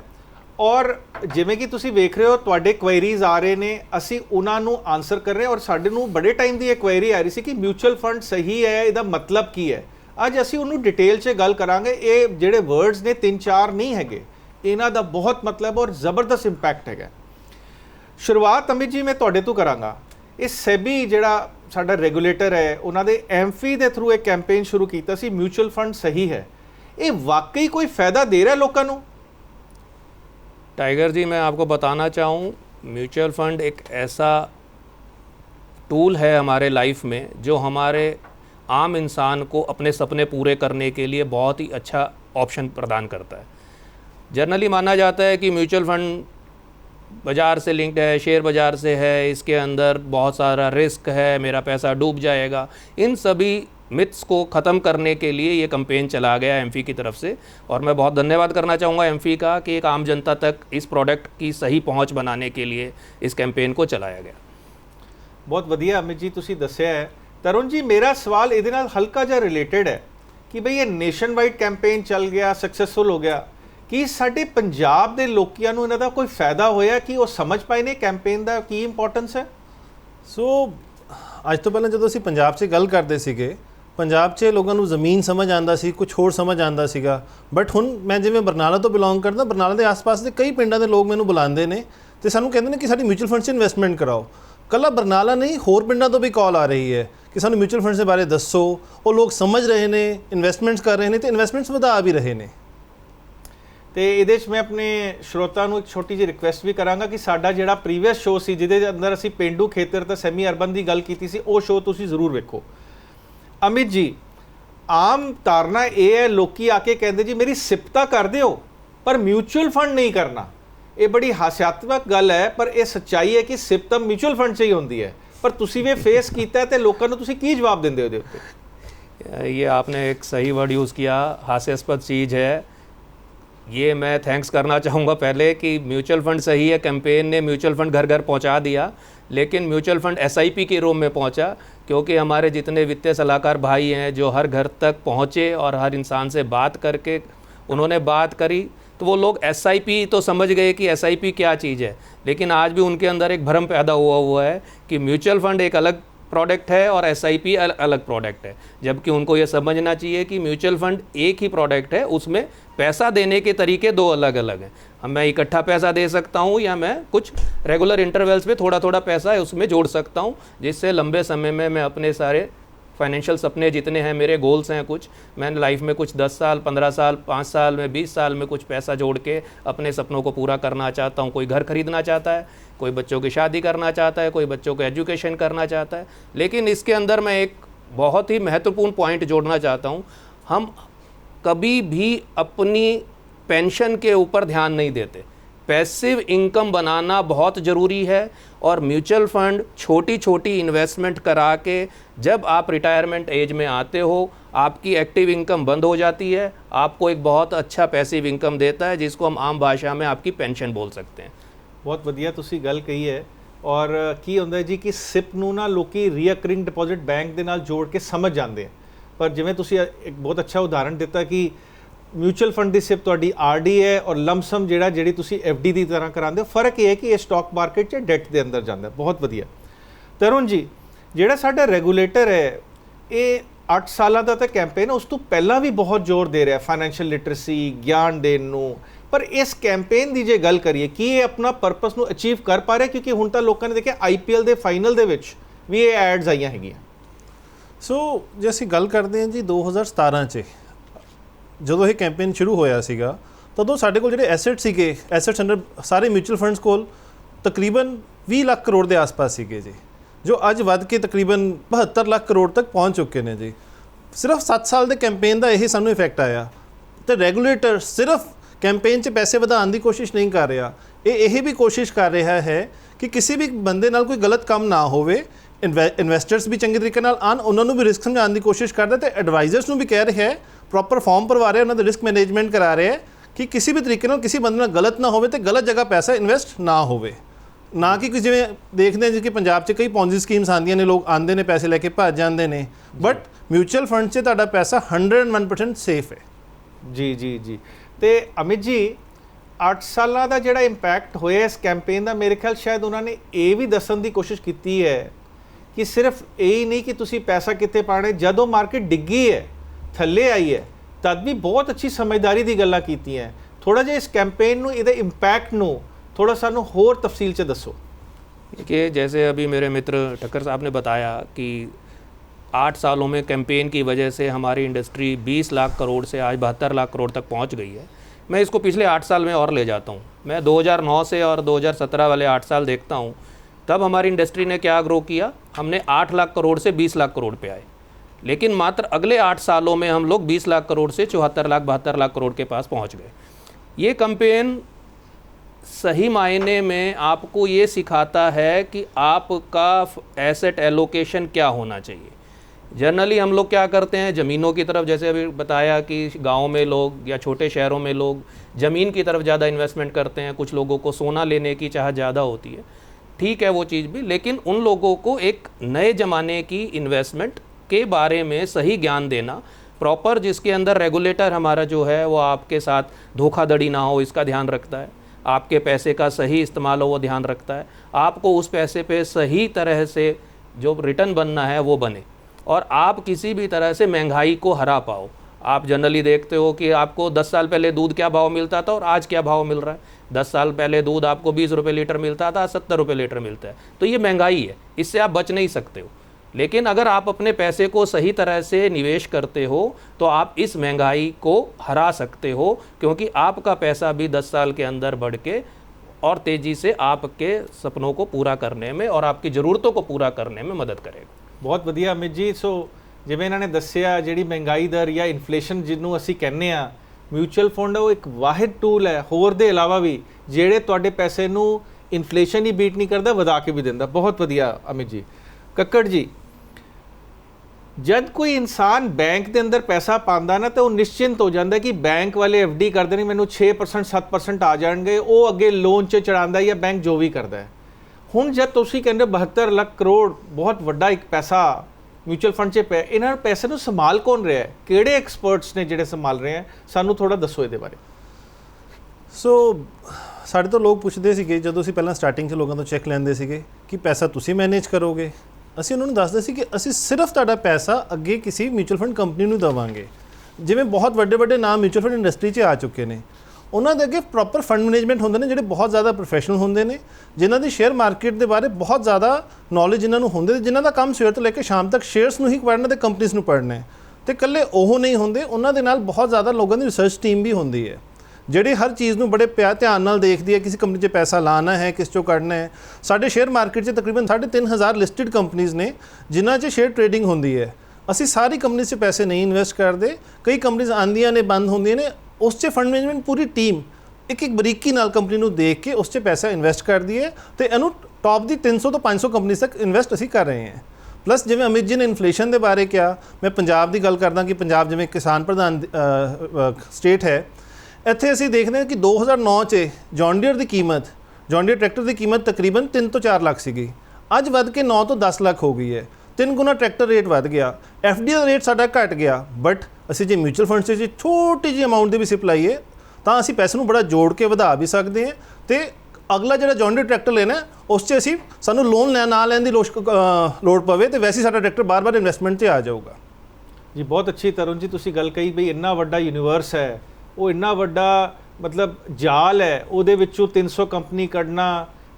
ਔਰ ਜਿਵੇਂ ਕਿ ਤੁਸੀਂ ਵੇਖ ਰਹੇ ਹੋ ਤੁਹਾਡੇ ਕੁਐਰੀਜ਼ ਆ ਰਹੇ ਨੇ ਅਸੀਂ ਉਹਨਾਂ ਨੂੰ ਆਨਸਰ ਕਰ ਰਹੇ ਹਾਂ ਔਰ ਸਾਡੇ ਨੂੰ ਬੜੇ ਟਾਈਮ ਦੀ ਇਹ ਕੁਐਰੀ ਆ ਰਹੀ ਸੀ ਕਿ ਮਿਊਚੁਅਲ ਫੰਡ ਸਹੀ ਹੈ ਇਹਦਾ ਮਤਲਬ ਕੀ ਹੈ। ਅੱਜ ਅਸੀਂ ਉਹਨੂੰ ਡਿਟੇਲ 'ਚ ਗੱਲ ਕਰਾਂਗੇ ਇਹ ਜਿਹੜੇ ਵਰਡਸ ਨੇ ਤਿੰਨ ਚਾਰ ਨਹੀਂ ਹੈਗੇ ਇਹਨਾਂ ਦਾ ਬਹੁਤ ਮਤਲਬ ਔਰ ਜ਼ਬਰਦਸਤ ਇੰਪੈਕਟ ਹੈਗਾ ਸ਼ੁਰੂਆਤ ਅਮਿਤ ਜੀ ਮੈਂ ਤੁਹਾਡੇ ਤੋਂ ਕਰਾਂਗਾ ਇਹ ਸੈਬੀ ਜਿਹੜਾ ਸਾਡਾ ਰੈਗੂਲੇਟਰ ਹੈ ਉਹਨਾਂ ਦੇ ਐਮਫੀ ਦੇ ਥਰੂ ਇੱਕ ਕੈਂਪੇਨ ਸ਼ੁਰੂ ਕੀਤਾ ਸੀ ਮਿਊਚੁਅਲ ਫੰਡ ਸਹੀ ਹੈ ਇਹ ਵਾਕਈ ਕੋਈ ਫਾਇਦਾ ਦੇ ਰਿਹਾ ਲੋਕਾਂ ਨੂੰ
टाइगर जी मैं आपको बताना चाहूँ म्यूचुअल फंड एक ऐसा टूल है हमारे लाइफ में जो हमारे आम इंसान को अपने सपने पूरे करने के लिए बहुत ही अच्छा ऑप्शन प्रदान करता है जनरली माना जाता है कि म्यूचुअल फंड बाज़ार से लिंक्ड है शेयर बाज़ार से है इसके अंदर बहुत सारा रिस्क है मेरा पैसा डूब जाएगा इन सभी मिथ्स को ख़त्म करने के लिए ये कैंपेन चला गया एम की तरफ से और मैं बहुत धन्यवाद करना चाहूँगा एम का कि एक आम जनता तक इस प्रोडक्ट की सही पहुँच बनाने के लिए इस कैंपेन को चलाया गया
ਬਹੁਤ ਵਧੀਆ ਅਮਿਤ ਜੀ ਤੁਸੀਂ ਦੱਸਿਆ ਹੈ ਤਰੁਣ ਜੀ, ਮੇਰਾ ਸਵਾਲ ਇਹਦੇ ਨਾਲ ਹਲਕਾ ਜਿਹਾ ਰਿਲੇਟਡ ਹੈ ਕਿ ਭਈ ਇਹ ਨੇਸ਼ਨ ਵਾਈਡ ਕੈਂਪੇਨ ਚੱਲ ਗਿਆ ਸਕਸੈਸਫੁਲ ਹੋ ਗਿਆ। ਕੀ ਸਾਡੇ ਪੰਜਾਬ ਦੇ ਲੋਕੀਆਂ ਨੂੰ ਇਹਨਾਂ ਦਾ ਕੋਈ ਫਾਇਦਾ ਹੋਇਆ ਕਿ ਉਹ ਸਮਝ ਪਾਏ ਨੇ ਕੈਂਪੇਨ ਦਾ? ਕੀ ਇੰਪੋਰਟੈਂਸ ਹੈ?
ਸੋ ਅੱਜ ਤੋਂ ਪਹਿਲਾਂ ਜਦੋਂ ਅਸੀਂ ਪੰਜਾਬ 'ਚ ਗੱਲ ਕਰਦੇ ਸੀਗੇ, ਪੰਜਾਬ 'ਚ ਲੋਕਾਂ ਨੂੰ ਜ਼ਮੀਨ ਸਮਝ ਆਂਦਾ ਸੀ ਕੁਝ ਹੋਰ ਸਮਝ ਆਂਦਾ ਸੀਗਾ। ਬਟ ਹੁਣ ਮੈਂ ਜਿਵੇਂ ਬਰਨਾਲਾ ਤੋਂ ਬਿਲੋਂਗ ਕਰਦਾ, ਬਰਨਾਲਾ ਦੇ ਆਸ-ਪਾਸ ਦੇ ਕਈ ਪਿੰਡਾਂ ਦੇ ਲੋਕ ਮੈਨੂੰ ਬੁਲਾਉਂਦੇ ਨੇ ਤੇ ਸਾਨੂੰ ਕਹਿੰਦੇ ਨੇ ਕਿ ਸਾਡੀ ਮਿਊਚੁਅਲ ਫੰਡ 'ਚ ਇਨਵੈਸਟਮੈਂਟ ਕਰਾਓ। ਕੱਲਾ ਬਰਨਾਲਾ ਨਹੀਂ, ਹੋਰ ਪਿੰਡਾਂ ਤੋਂ ਵੀ ਕਾਲ ਆ ਰਹੀ ਹੈ। ਕਿ ਸਾਨੂੰ ਮਿਊਚੁਅਲ ਫੰਡਸ ਦੇ ਬਾਰੇ ਦੱਸੋ। ਉਹ ਲੋਕ ਸਮਝ ਰਹੇ ਨੇ ਇਨਵੈਸਟਮੈਂਟਸ ਕਰ ਰਹੇ ਨੇ ਤੇ ਇਨਵੈਸਟਮੈਂਟਸ ਵਧਾ ਵੀ ਰਹੇ ਨੇ।
ਤੇ ਇਹਦੇ 'ਚ ਮੈਂ ਆਪਣੇ ਸਰੋਤਾ ਨੂੰ ਇੱਕ ਛੋਟੀ ਜਿਹੀ ਰਿਕੁਐਸਟ ਵੀ ਕਰਾਂਗਾ ਕਿ ਸਾਡਾ ਜਿਹੜਾ ਪ੍ਰੀਵੀਅਸ ਸ਼ੋਅ ਸੀ, ਜਿਹਦੇ ਅੰਦਰ ਅਸੀਂ ਪਿੰਡੂ ਖੇਤਰ ਤੇ ਸੈਮੀ ਅਰਬਨ ਦੀ ਗੱਲ ਕੀਤੀ ਸੀ, ਉਹ ਸ਼ੋਅ ਤੁਸੀਂ ਜ਼ਰੂਰ ਵੇਖੋ। ਅਮਿਤ ਜੀ, ਆਮ ਧਾਰਨਾ ਇਹ ਹੈ, ਲੋਕੀ ਆ ਕੇ ਕਹਿੰਦੇ ਜੀ, ਮੇਰੀ ਸਿਫਤਾ ਕਰ ਦਿਓ, ਪਰ ਮਿਊਚੁਅਲ ਫੰਡ ਨਹੀਂ ਕਰਨਾ। ਇਹ ਬੜੀ ਹਾਸਿਆਤਮਕ ਗੱਲ ਹੈ, ਪਰ ਇਹ ਸੱਚਾਈ ਹੈ ਕਿ ਸਿਫਤ ਮਿਊਚੁਅਲ ਫੰਡ 'ਚ ਹੀ ਹੁੰਦੀ ਹੈ। ਪਰ ਤੁਸੀਂ ਵੀ ਫੇਸ ਕੀਤਾ ਹੈ ਤੇ ਲੋਕਾਂ ਨੂੰ ਤੁਸੀਂ ਕੀ ਜਵਾਬ ਦਿੰਦੇ ਹੋ ਉਹਦੇ ਉੱਤੇ
ये आपने एक सही वर्ड यूज़ किया हास्यास्पद चीज़ है ये मैं थैंक्स करना चाहूँगा पहले कि म्यूचुअल फंड सही है कैंपेन ने म्यूचुअल फंड घर घर पहुँचा दिया लेकिन म्यूचुअल फंड एसआईपी के रूप में पहुँचा क्योंकि हमारे जितने वित्तीय सलाहकार भाई हैं जो हर घर तक पहुँचे और हर इंसान से बात करके उन्होंने बात करी तो वो लोग एसआईपी तो समझ गए कि एसआईपी क्या चीज़ है। लेकिन आज भी उनके अंदर एक भ्रम पैदा हुआ हुआ है कि म्यूचुअल फंड एक अलग प्रोडक्ट है और एस आई अल, अलग प्रोडक्ट है। जबकि उनको ये समझना चाहिए कि म्यूचुअल फंड एक ही प्रोडक्ट है उसमें पैसा देने के तरीके दो अलग अलग हैं मैं इकट्ठा पैसा दे सकता हूँ या मैं कुछ रेगुलर इंटरवल्स पे थोड़ा थोड़ा पैसा उसमें जोड़ सकता हूँ जिससे लंबे समय में मैं अपने सारे फाइनेंशियल सपने जितने हैं, मेरे गोल्स हैं कुछ। मैंने लाइफ में कुछ 10 साल 15 साल, पाँच साल, में 20 साल में कुछ पैसा जोड़ के अपने सपनों को पूरा करना चाहता हूँ। कोई घर खरीदना चाहता है, कोई बच्चों की शादी करना चाहता है, कोई बच्चों को एजुकेशन करना चाहता है। लेकिन इसके अंदर मैं एक बहुत ही महत्वपूर्ण पॉइंट जोड़ना चाहता हूँ। हम कभी भी अपनी पेंशन के ऊपर ध्यान नहीं देते। पैसिव इनकम बनाना बहुत ज़रूरी है और म्यूचुअल फंड छोटी छोटी इन्वेस्टमेंट करा के जब आप रिटायरमेंट एज में आते हो आपकी एक्टिव इनकम बंद हो जाती है आपको एक बहुत अच्छा पैसिव इनकम देता है जिसको हम आम भाषा में आपकी पेंशन बोल सकते हैं
ਬਹੁਤ ਵਧੀਆ ਤੁਸੀਂ ਗੱਲ ਕਹੀ ਹੈ ਔਰ ਕੀ ਹੁੰਦਾ ਹੈ ਜੀ ਕਿ ਸਿਪ ਨੂੰ ਨਾ ਲੋਕੀ ਰੀਅਕਰਿੰਗ ਡਿਪੋਜ਼ਿਟ ਬੈਂਕ ਦੇ ਨਾਲ ਜੋੜ ਕੇ ਸਮਝ ਜਾਂਦੇ ਆ ਪਰ ਜਿਵੇਂ ਤੁਸੀਂ ਇੱਕ ਬਹੁਤ ਅੱਛਾ ਉਦਾਹਰਣ ਦਿੱਤਾ ਕਿ ਮਿਊਚੁਅਲ ਫੰਡ ਦੀ ਸਿਪ ਤੁਹਾਡੀ ਆਰਡੀ ਹੈ ਔਰ ਲੰਮਸਮ ਜਿਹੜਾ ਜਿਹੜੀ ਤੁਸੀਂ ਐਫਡੀ ਦੀ ਤਰ੍ਹਾਂ ਕਰਾਉਂਦੇ ਹੋ, ਫ਼ਰਕ ਇਹ ਹੈ ਕਿ ਇਹ ਸਟਾਕ ਮਾਰਕੀਟ 'ਚ ਡੈਟ ਦੇ ਅੰਦਰ ਜਾਂਦਾ ਬਹੁਤ ਵਧੀਆ। ਤਰੁਣ ਜੀ, ਜਿਹੜਾ ਸਾਡਾ ਰੈਗੂਲੇਟਰ ਹੈ, ਇਹ 8 ਸਾਲਾਂ ਦਾ ਤਾਂ ਕੈਂਪੇਨ ਉਸ ਤੋਂ ਪਹਿਲਾਂ ਵੀ ਬਹੁਤ ਜ਼ੋਰ ਦੇ ਰਿਹਾ ਫਾਈਨੈਂਸ਼ੀਅਲ ਲਿਟਰੇਸੀ ਗਿਆਨ ਦੇਣ ਨੂੰ। ਪਰ ਇਸ ਕੈਂਪੇਨ ਦੀ ਜੇ ਗੱਲ ਕਰੀਏ, ਕੀ ਇਹ ਆਪਣਾ ਪਰਪਸ ਨੂੰ ਅਚੀਵ ਕਰ ਪਾ ਰਿਹਾ? ਕਿਉਂਕਿ ਹੁਣ ਤਾਂ ਲੋਕਾਂ ਨੇ ਦੇਖਿਆ ਆਈਪੀਐਲ ਦੇ ਫਾਈਨਲ ਦੇ ਵਿੱਚ ਵੀ ਇਹ ਐਡਸ ਆਈਆਂ ਹੈਗੀਆਂ।
ਸੋ ਜੇ ਅਸੀਂ ਗੱਲ ਕਰਦੇ ਹਾਂ ਜੀ 2017 ਚ ਜਦੋਂ ਇਹ ਕੈਂਪੇਨ ਸ਼ੁਰੂ ਹੋਇਆ ਸੀਗਾ, ਤਦੋਂ ਸਾਡੇ ਕੋਲ ਜਿਹੜੇ ਐਸੈਟ ਸੀਗੇ ਐਸੈਟਸ ਅੰਡਰ ਸਾਰੇ ਮਿਊਚੁਅਲ ਫੰਡਸ ਕੋਲ ਤਕਰੀਬਨ 20 ਲੱਖ ਕਰੋੜ ਦੇ ਆਸ-ਪਾਸ ਸੀਗੇ ਜੀ, ਜੋ ਅੱਜ ਵੱਧ ਕੇ ਤਕਰੀਬਨ 72 ਲੱਖ ਕਰੋੜ ਤੱਕ ਪਹੁੰਚ ਚੁੱਕੇ ਨੇ ਜੀ। ਸਿਰਫ 7 ਸਾਲ ਦੇ ਕੈਂਪੇਨ ਦਾ ਇਹ ਸਾਨੂੰ ਇਫੈਕਟ ਆਇਆ। ਤੇ ਰੈਗੂਲੇਟਰ ਸਿਰਫ ਕੈਂਪੇਨ 'ਚ ਪੈਸੇ ਵਧਾਉਣ ਦੀ ਕੋਸ਼ਿਸ਼ ਨਹੀਂ ਕਰ ਰਿਹਾ। ਇਹ ਇਹ ਵੀ ਕੋਸ਼ਿਸ਼ ਕਰ ਰਿਹਾ ਹੈ ਕਿ ਕਿਸੇ ਵੀ ਬੰਦੇ ਨਾਲ ਕੋਈ ਗਲਤ ਕੰਮ ਨਾ ਹੋਵੇ। ਇਨਵੈਸਟਰਸ ਵੀ ਚੰਗੇ ਤਰੀਕੇ ਨਾਲ ਆਣ ਉਹਨਾਂ ਨੂੰ ਵੀ ਰਿਸਕ ਸਮਝਾਉਣ ਦੀ ਕੋਸ਼ਿਸ਼ ਕਰਦਾ ਤੇ ਐਡਵਾਈਜ਼ਰਸ ਨੂੰ ਵੀ ਕਹਿ ਰਿਹਾ ਹੈ ਪ੍ਰੋਪਰ ਫਾਰਮ ਭਰਵਾ ਰਿਹਾ, ਉਹਨਾਂ ਦਾ ਰਿਸਕ ਮੈਨੇਜਮੈਂਟ ਕਰਾ ਰਿਹਾ ਹੈ ਕਿ ਕਿਸੇ ਵੀ ਤਰੀਕੇ ਨਾਲ ਕਿਸੇ ਬੰਦੇ ਨਾਲ ਗਲਤ ਨਾ ਹੋਵੇ ਤੇ ਗਲਤ ਜਗ੍ਹਾ ਪੈਸਾ ਇਨਵੈਸਟ ਨਾ ਹੋਵੇ। ਨਾ ਕਿ ਕੋਈ ਜਿਵੇਂ ਦੇਖਦੇ ਹਾਂ ਜੀ ਕਿ ਪੰਜਾਬ 'ਚ ਕਈ ਪੌਂਜੀ ਸਕੀਮਸ ਆਉਂਦੀਆਂ ਨੇ, ਲੋਕ ਆਉਂਦੇ ਨੇ, ਪੈਸੇ ਲੈ ਕੇ ਭੱਜ ਜਾਂਦੇ ਨੇ। ਬਟ ਮਿਊਚੁਅਲ ਫੰਡ 'ਚ ਤੁਹਾਡਾ ਪੈਸਾ 101% ਸੇਫ ਹੈ।
ਜੀ ਜੀ ਜੀ। ਤੇ ਅਮਿਤ ਜੀ 8 ਸਾਲਾਂ ਦਾ ਜਿਹੜਾ ਇੰਪੈਕਟ ਹੋਇਆ ਇਸ ਕੈਂਪੇਨ ਦਾ, ਮੇਰੇ ਖਿਆਲ ਸ਼ਾਇਦ ਉਹਨਾਂ ਨੇ ਇਹ ਵੀ ਦੱਸਣ ਦੀ ਕੋਸ਼ਿਸ਼ ਕੀਤੀ ਹੈ ਕਿ ਸਿਰਫ ਇਹ ਹੀ ਨਹੀਂ ਕਿ ਤੁਸੀਂ ਪੈਸਾ ਕਿੱਥੇ ਪਾਣੇ ਜਦੋਂ ਮਾਰਕੀਟ ਡਿੱਗੀ ਹੈ ਥੱਲੇ ਆਈ ਹੈ ਤਦ ਵੀ ਬਹੁਤ ਅੱਛੀ ਸਮਝਦਾਰੀ ਦੀ ਗੱਲਾਂ ਕੀਤੀਆਂ ਥੋੜਾ ਜਿਹਾ ਇਸ ਕੈਂਪੇਨ ਨੂੰ ਇਹਦੇ ਇੰਪੈਕਟ ਨੂੰ ਥੋੜਾ ਸਾਨੂੰ ਹੋਰ ਤਫਸੀਲ 'ਚ ਦੱਸੋ
देखिए जैसे अभी मेरे मित्र ठक्कर साहब ने बताया कि आठ सालों में कैंपेन की वजह से हमारी इंडस्ट्री 20 लाख करोड़ से आज बहत्तर लाख करोड़ तक पहुंच गई है मैं इसको पिछले आठ साल में और ले जाता हूं मैं 2009 से और 2017 वाले आठ साल देखता हूं तब हमारी इंडस्ट्री ने क्या ग्रो किया हमने आठ लाख करोड़ से बीस लाख करोड़ पे आए लेकिन मात्र अगले आठ सालों में हम लोग बीस लाख करोड़ से चौहत्तर लाख, बहत्तर लाख करोड़ के पास पहुँच गए। ये कंपेन सही मायने में आपको ये सिखाता है कि आपका एसेट एलोकेशन क्या होना चाहिए। जनरली हम लोग क्या करते हैं? ज़मीनों की तरफ़, जैसे अभी बताया कि गाँव में लोग या छोटे शहरों में लोग ज़मीन की तरफ़ ज़्यादा इन्वेस्टमेंट करते हैं। कुछ लोगों को सोना लेने की चाह ज़्यादा होती है। ठीक है वो चीज़ भी, लेकिन उन लोगों को एक नए ज़माने की इन्वेस्टमेंट के बारे में सही ज्ञान देना प्रॉपर जिसके अंदर रेगुलेटर हमारा जो है, वो आपके साथ धोखाधड़ी ना हो, इसका ध्यान रखता है। आपके पैसे का सही इस्तेमाल हो, वो ध्यान रखता है। आपको उस पैसे पे सही तरह से जो रिटर्न बनना है, वो बने। और आप किसी भी तरह से महँगाई को हरा पाओ। आप जनरली देखते हो कि आपको 10 साल पहले दूध क्या भाव मिलता था और आज क्या भाव मिल रहा है। 10 साल पहले दूध आपको 20 रुपए लीटर मिलता था, सत्तर रुपये लीटर मिलता है। तो ये महँगाई है, इससे आप बच नहीं सकते हो। लेकिन अगर आप अपने पैसे को सही तरह से निवेश करते हो तो आप इस महंगाई को हरा सकते हो क्योंकि आपका पैसा भी 10 साल के अंदर बढ़ के और तेज़ी से आपके सपनों को पूरा करने में और आपकी ज़रूरतों को पूरा करने में मदद करेगा
ਬਹੁਤ ਵਧੀਆ ਅਮਿਤ ਜੀ ਸੋ ਜਿਵੇਂ ਇਹਨਾਂ ਨੇ ਦੱਸਿਆ ਜਿਹੜੀ ਮਹਿੰਗਾਈ ਦਰ ਜਾਂ ਇਨਫਲੇਸ਼ਨ ਜਿਹਨੂੰ ਅਸੀਂ ਕਹਿੰਦੇ ਆ ਮਿਊਚੁਅਲ ਫੰਡ ਉਹ ਇੱਕ ਵਾਹਿਦ ਟੂਲ ਹੈ ਹੋਰ ਦੇ ਇਲਾਵਾ ਵੀ ਜਿਹੜੇ ਤੁਹਾਡੇ ਪੈਸੇ ਨੂੰ ਇਨਫਲੇਸ਼ਨ ਹੀ ਬੀਟ ਨਹੀਂ ਕਰਦਾ ਵਧਾ ਕੇ ਵੀ ਦਿੰਦਾ ਬਹੁਤ ਵਧੀਆ ਅਮਿਤ ਜੀ ਕੱਕੜ ਜੀ, ਜਦ ਕੋਈ ਇਨਸਾਨ ਬੈਂਕ ਦੇ ਅੰਦਰ ਪੈਸਾ ਪਾਉਂਦਾ ਨਾ ਤਾਂ ਉਹ ਨਿਸ਼ਚਿੰਤ ਹੋ ਜਾਂਦਾ ਕਿ ਬੈਂਕ ਵਾਲੇ ਡੀ ਕਰਦੇ ਨੇ, ਮੈਨੂੰ 6% 7% ਆ ਜਾਣਗੇ, ਉਹ ਅੱਗੇ ਲੋਨ 'ਚ ਚੜਾਉਂਦਾ ਜਾਂ ਬੈਂਕ ਜੋ ਵੀ ਕਰਦਾ ਹੈ। ਹੁਣ ਜਦ ਤੁਸੀਂ ਕਹਿੰਦੇ ਹੋ 72 ਲੱਖ ਕਰੋੜ ਬਹੁਤ ਵੱਡਾ ਇੱਕ ਪੈਸਾ ਮਿਊਚੁਅਲ ਫੰਡ 'ਚ ਪਿਆ, ਇਹਨਾਂ ਪੈਸੇ ਨੂੰ ਸੰਭਾਲ ਕੌਣ ਰਿਹਾ ਹੈ? ਕਿਹੜੇ ਐਕਸਪਰਟਸ ਨੇ ਜਿਹੜੇ ਸੰਭਾਲ ਰਹੇ ਹੈ? ਸਾਨੂੰ ਥੋੜਾ ਦੱਸੋ ਇਹਦੇ ਬਾਰੇ।
ਸੋ ਸਾਡੇ ਤੋਂ ਲੋਕ ਪੁੱਛਦੇ ਸੀਗੇ, ਜਦੋਂ ਅਸੀਂ ਪਹਿਲਾਂ ਸਟਾਰਟਿੰਗ 'ਚ ਲੋਕਾਂ ਤੋਂ ਚੈੱਕ ਲੈਂਦੇ ਸੀਗੇ ਕਿ ਪੈਸਾ ਤੁਸੀਂ ਮੈਨੇਜ ਕਰੋਗੇ। ਅਸੀਂ ਉਹਨਾਂ ਨੂੰ ਦੱਸਦੇ ਸੀ ਕਿ ਅਸੀਂ ਸਿਰਫ ਤੁਹਾਡਾ ਪੈਸਾ ਅੱਗੇ ਕਿਸੇ ਮਿਊਚੁਅਲ ਫੰਡ ਕੰਪਨੀ ਨੂੰ ਦੇਵਾਂਗੇ। ਜਿਵੇਂ ਬਹੁਤ ਵੱਡੇ ਵੱਡੇ ਨਾਮ ਮਿਊਚੁਅਲ ਫੰਡ ਇੰਡਸਟਰੀ 'ਚ ਆ ਚੁੱਕੇ ਨੇ। ਉਹਨਾਂ ਦੇ ਅੱਗੇ ਪ੍ਰੋਪਰ ਫੰਡ ਮੈਨੇਜਮੈਂਟ ਹੁੰਦੇ ਨੇ, ਜਿਹੜੇ ਬਹੁਤ ਜ਼ਿਆਦਾ ਪ੍ਰੋਫੈਸ਼ਨਲ ਹੁੰਦੇ ਨੇ, ਜਿਨ੍ਹਾਂ ਦੀ ਸ਼ੇਅਰ ਮਾਰਕੀਟ ਦੇ ਬਾਰੇ ਬਹੁਤ ਜ਼ਿਆਦਾ ਨੌਲੇਜ ਇਹਨਾਂ ਨੂੰ ਹੁੰਦੇ ਤੇ ਜਿਨ੍ਹਾਂ ਦਾ ਕੰਮ ਸਵੇਰ ਤੋਂ ਲੈ ਕੇ ਸ਼ਾਮ ਤੱਕ ਸ਼ੇਅਰਸ ਨੂੰ ਹੀ ਪੜ੍ਹਨਾ ਤੇ ਕੰਪਨੀਆਂ ਨੂੰ ਪੜ੍ਹਨਾ ਹੈ। ਤੇ ਇਕੱਲੇ ਉਹ ਨਹੀਂ ਹੁੰਦੇ, ਉਹਨਾਂ ਦੇ ਨਾਲ ਬਹੁਤ ਜ਼ਿਆਦਾ ਲੋਕਾਂ ਦੀ ਰਿਸਰਚ ਟੀਮ ਵੀ ਹੁੰਦੀ ਹੈ। ਜਿਹੜੀ ਹਰ ਚੀਜ਼ ਨੂੰ ਬੜੇ ਪਿਆ ਧਿਆਨ ਨਾਲ ਦੇਖਦੀ ਹੈ, ਕਿਸੇ ਕੰਪਨੀ 'ਚ ਪੈਸਾ ਲਾਣਾ ਹੈ, ਕਿਸ 'ਚੋਂ ਕੱਢਣਾ ਹੈ। ਸਾਡੇ ਸ਼ੇਅਰ ਮਾਰਕੀਟ 'ਚ ਤਕਰੀਬਨ 3500 ਲਿਸਟਡ ਕੰਪਨੀਆਂ ਨੇ, ਜਿਨ੍ਹਾਂ 'ਚ ਸ਼ੇਅਰ ਟ੍ਰੇਡਿੰਗ ਹੁੰਦੀ ਹੈ। ਅਸੀਂ ਸਾਰੀ ਕੰਪਨੀ 'ਚ ਪੈਸੇ ਨਹੀਂ ਇਨਵੈਸਟ ਕਰਦੇ। ਕਈ ਕੰਪਨੀਆਂ ਆਂਦੀਆਂ ਨੇ, ਬੰਦ ਹੁੰਦੀਆਂ ਨੇ, ਉਸ 'ਚ ਫੰਡ ਮੈਨੇਜਮੈਂਟ ਪੂਰੀ ਟੀਮ ਇੱਕ ਇੱਕ ਬਰੀਕੀ ਨਾਲ ਕੰਪਨੀ ਨੂੰ ਦੇਖ ਕੇ ਉਸ 'ਚ ਪੈਸਾ ਇਨਵੈਸਟ ਕਰਦੀ ਹੈ ਤੇ ਇਹਨੂੰ ਟੌਪ ਦੀ 300 ਤੋਂ 500 ਕੰਪਨੀ ਤੱਕ ਇਨਵੈਸਟ ਅਸੀਂ ਕਰ ਰਹੇ ਹਾਂ। ਪਲੱਸ ਜਿਵੇਂ ਅਮਿਤ ਜੀ ਨੇ ਇਨਫਲੇਸ਼ਨ ਦੇ ਬਾਰੇ ਕਿਹਾ, ਮੈਂ ਪੰਜਾਬ ਦੀ ਗੱਲ ਕਰਦਾ ਕਿ ਪੰਜਾਬ ਜਿਵੇਂ ਕਿਸਾਨ ਪ੍ਰਧਾਨ ਸਟੇਟ ਹੈ ਇੱਥੇ ਅਸੀਂ ਦੇਖਦੇ ਹਾਂ ਕਿ 2009 'ਚ ਜੌਨ ਡੀਅਰ ਦੀ ਕੀਮਤ ਜੌਨ ਡੀਅਰ ਟਰੈਕਟਰ ਦੀ ਕੀਮਤ ਤਕਰੀਬਨ 3 ਤੋਂ 4 ਲੱਖ ਸੀਗੀ। ਅੱਜ ਵੱਧ ਕੇ 9 ਤੋਂ 10 ਲੱਖ ਹੋ ਗਈ ਹੈ। ਤਿੰਨ ਗੁਣਾ ਟਰੈਕਟਰ ਰੇਟ ਵੱਧ ਗਿਆ। ਡੀ ਦਾ ਰੇਟ ਸਾਡਾ ਘਟ ਗਿਆ ਬਟ ਅਸੀਂ ਜੇ ਮਿਊਚੁਅਲ ਫੰਡਸ 'ਚ ਛੋਟੀ ਜਿਹੀ ਅਮਾਉਂਟ ਦੀ ਵੀ ਸਿਪ ਹੈ ਤਾਂ ਅਸੀਂ ਪੈਸੇ ਨੂੰ ਬੜਾ ਜੋੜ ਕੇ ਵਧਾ ਵੀ ਸਕਦੇ ਹਾਂ ਤੇ ਅਗਲਾ ਜਿਹੜਾ ਜੌਨ ਟਰੈਕਟਰ ਲੈਣਾ ਉਸ 'ਚ ਅਸੀਂ ਸਾਨੂੰ ਲੋਨ ਲੈ, ਨਾ ਲੈਣ ਦੀ ਲੋਸ਼- ਲੋੜ ਪਵੇ ਤੇ ਵੈਸੇ ਸਾਡਾ ਟਰੈਕਟਰ ਬਾਰ-ਬਾਰ ਇਨਵੈਸਟਮੈਂਟ 'ਤੇ ਆ ਜਾਊਗਾ।
ਜੀ, ਬਹੁਤ ਅੱਛੀ ਤਰੁਣ ਜੀ, ਤੁਸੀਂ ਗੱਲ ਕਹੀ ਬਈ ਇੰਨਾ ਵੱਡਾ ਯੂਨੀਵਰਸ ਹੈ। ਉਹ ਇੰਨਾ ਵੱਡਾ ਮਤਲਬ ਜਾਲ ਹੈ ਉਹਦੇ ਵਿੱਚੋਂ 300 ਕੰਪਨੀ ਕੱਢਣਾ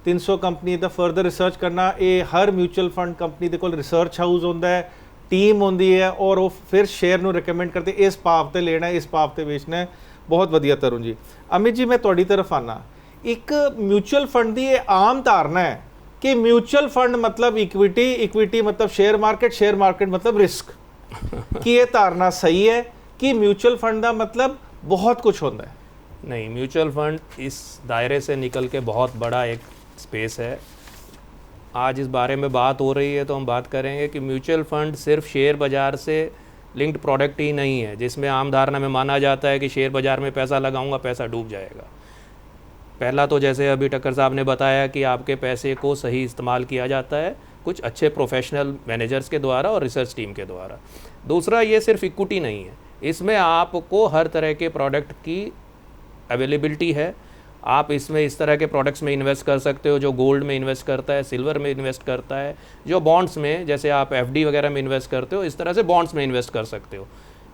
300 ਕੰਪਨੀ ਦਾ ਫਰਦਰ ਰਿਸਰਚ ਕਰਨਾ ਇਹ ਹਰ ਮਿਊਚੁਅਲ ਫੰਡ ਕੰਪਨੀ ਦੇ ਕੋਲ ਰਿਸਰਚ ਹਾਊਸ ਹੁੰਦਾ ਹੈ ਟੀਮ ਹੁੰਦੀ ਹੈ ਔਰ ਉਹ ਫਿਰ ਸ਼ੇਅਰ ਨੂੰ ਰეკਮੈਂਡ ਕਰਦੇ ਇਸ ਭਾਵ ਤੇ ਲੈਣਾ ਇਸ ਭਾਵ ਤੇ ਵੇਚਣਾ ਬਹੁਤ ਵਧੀਆ ਤਰੁਣ ਜੀ। ਅਮਿਤ ਜੀ ਮੈਂ ਤੁਹਾਡੀ ਤਰਫ ਆਣਾ ਇੱਕ ਮਿਊਚੁਅਲ ਫੰਡ ਦੀ ਇਹ ਆਮ ਧਾਰਨਾ ਹੈ ਕਿ ਮਿਊਚੁਅਲ ਫੰਡ ਮਤਲਬ ਇਕਵਿਟੀ ਇਕਵਿਟੀ ਮਤਲਬ ਸ਼ੇਅਰ ਮਾਰਕੀਟ ਸ਼ੇਅਰ ਮਾਰਕੀਟ ਮਤਲਬ ਰਿਸਕ ਕੀ ਇਹ ਧਾਰਨਾ ਸਹੀ ਹੈ ਕਿ ਮਿਊਚੁਅਲ ਫੰਡ ਦਾ ਮਤਲਬ बहुत कुछ होता है।
नहीं म्यूचुअल फंड इस दायरे से निकल के बहुत बड़ा एक स्पेस है। आज इस बारे में बात हो रही है तो हम बात करेंगे कि म्यूचुअल फंड सिर्फ़ शेयर बाज़ार से लिंक्ड प्रोडक्ट ही नहीं है, जिसमें आम धारणा में माना जाता है कि शेयर बाज़ार में पैसा लगाऊँगा, पैसा डूब जाएगा। पहला तो जैसे अभी टक्कर साहब ने बताया कि आपके पैसे को सही इस्तेमाल किया जाता है कुछ अच्छे प्रोफेशनल मैनेजर्स के द्वारा और रिसर्च टीम के द्वारा। दूसरा, ये सिर्फ़ इक्विटी नहीं है। इसमें आपको हर तरह के प्रोडक्ट की अवेलेबिलिटी है। आप इसमें इस तरह के प्रोडक्ट्स में इन्वेस्ट कर सकते हो, जो गोल्ड में इन्वेस्ट करता है सिल्वर में इन्वेस्ट करता है, जो बॉन्ड्स में, जैसे आप एफडी वगैरह में इन्वेस्ट करते हो, इस तरह से बॉन्ड्स में इन्वेस्ट कर सकते हो।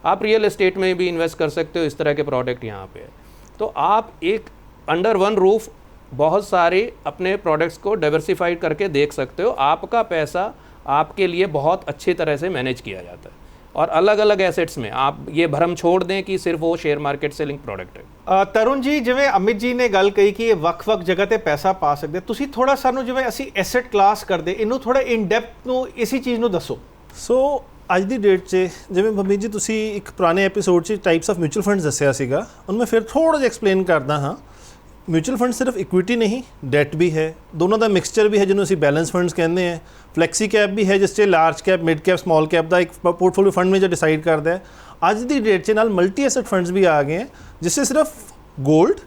आप रियल एस्टेट में भी इन्वेस्ट कर सकते हो, इस तरह के प्रोडक्ट यहाँ पे तो आप एक अंडर वन रूफ बहुत सारे अपने प्रोडक्ट्स को डाइवर्सिफाइड करके देख सकते हो। आपका पैसा आपके लिए बहुत अच्छी तरह से मैनेज किया जाता है। और अलग अलग एसेट्स में आप ये भरम छोड़ दें कि सिर्फ वो शेयर मार्केट से लिंक प्रोडक्ट है
ਅ, ਤਰੁਣ ਜੀ ਜਿਵੇਂ ਅਮਿਤ ਜੀ ਨੇ ਗੱਲ ਕਹੀ ਕਿ ਇਹ ਵੱਖ-ਵੱਖ ਜਗ੍ਹਾ ਤੇ ਪੈਸਾ ਪਾ ਸਕਦੇ ਤੁਸੀਂ ਥੋੜਾ ਸਾਨੂੰ ਜਿਵੇਂ ਅਸੀਂ ਐਸੈਟ ਕਲਾਸ ਕਰਦੇ ਇਹਨੂੰ ਥੋੜਾ ਇਨ ਡੈਪਥ ਨੂੰ ਇਸੀ ਚੀਜ਼ ਨੂੰ ਦੱਸੋ
ਸੋ ਅੱਜ ਦੀ ਡੇਟ 'ਚ ਜਿਵੇਂ ਭੰਮੀ ਜੀ ਤੁਸੀਂ ਇੱਕ ਪੁਰਾਣੇ ਐਪੀਸੋਡ 'ਚ ਟਾਈਪਸ ਆਫ ਮਿਊਚੁਅਲ ਫੰਡਸ ਦੱਸਿਆ ਸੀਗਾ ਉਹਨੂੰ ਮੈਂ ਫਿਰ ਥੋੜਾ ਜਿਹਾ ਐਕਸਪਲੇਨ ਕਰਦਾ ਹਾਂ ਮਿਊਚੁਅਲ ਫੰਡ ਸਿਰਫ ਇਕੁਇਟੀ ਨਹੀਂ ਡੈਟ ਵੀ ਹੈ ਦੋਨਾਂ ਦਾ ਮਿਕਸਚਰ ਵੀ ਹੈ ਜਿਹਨੂੰ ਅਸੀਂ ਬੈਲੈਂਸ ਫੰਡਸ ਕਹਿੰਦੇ ਆ ਫਲੈਕਸੀ ਕੈਪ ਵੀ ਹੈ ਜਿਸ 'ਚ large cap mid cap small cap ਦਾ ਇੱਕ ਪੋਰਟਫੋਲੀਓ ਫੰਡ ਵਿੱਚ ਡਿਸਾਈਡ ਕਰਦਾ ਹੈ ਅੱਜ ਦੀ ਡੇਟ 'ਚ ਨਾਲ ਮਲਟੀ ਐਸੈਟ ਫੰਡਸ ਵੀ ਆ ਗਏ ਹੈ ਜਿਸ 'ਚ ਸਿਰਫ 골ਡ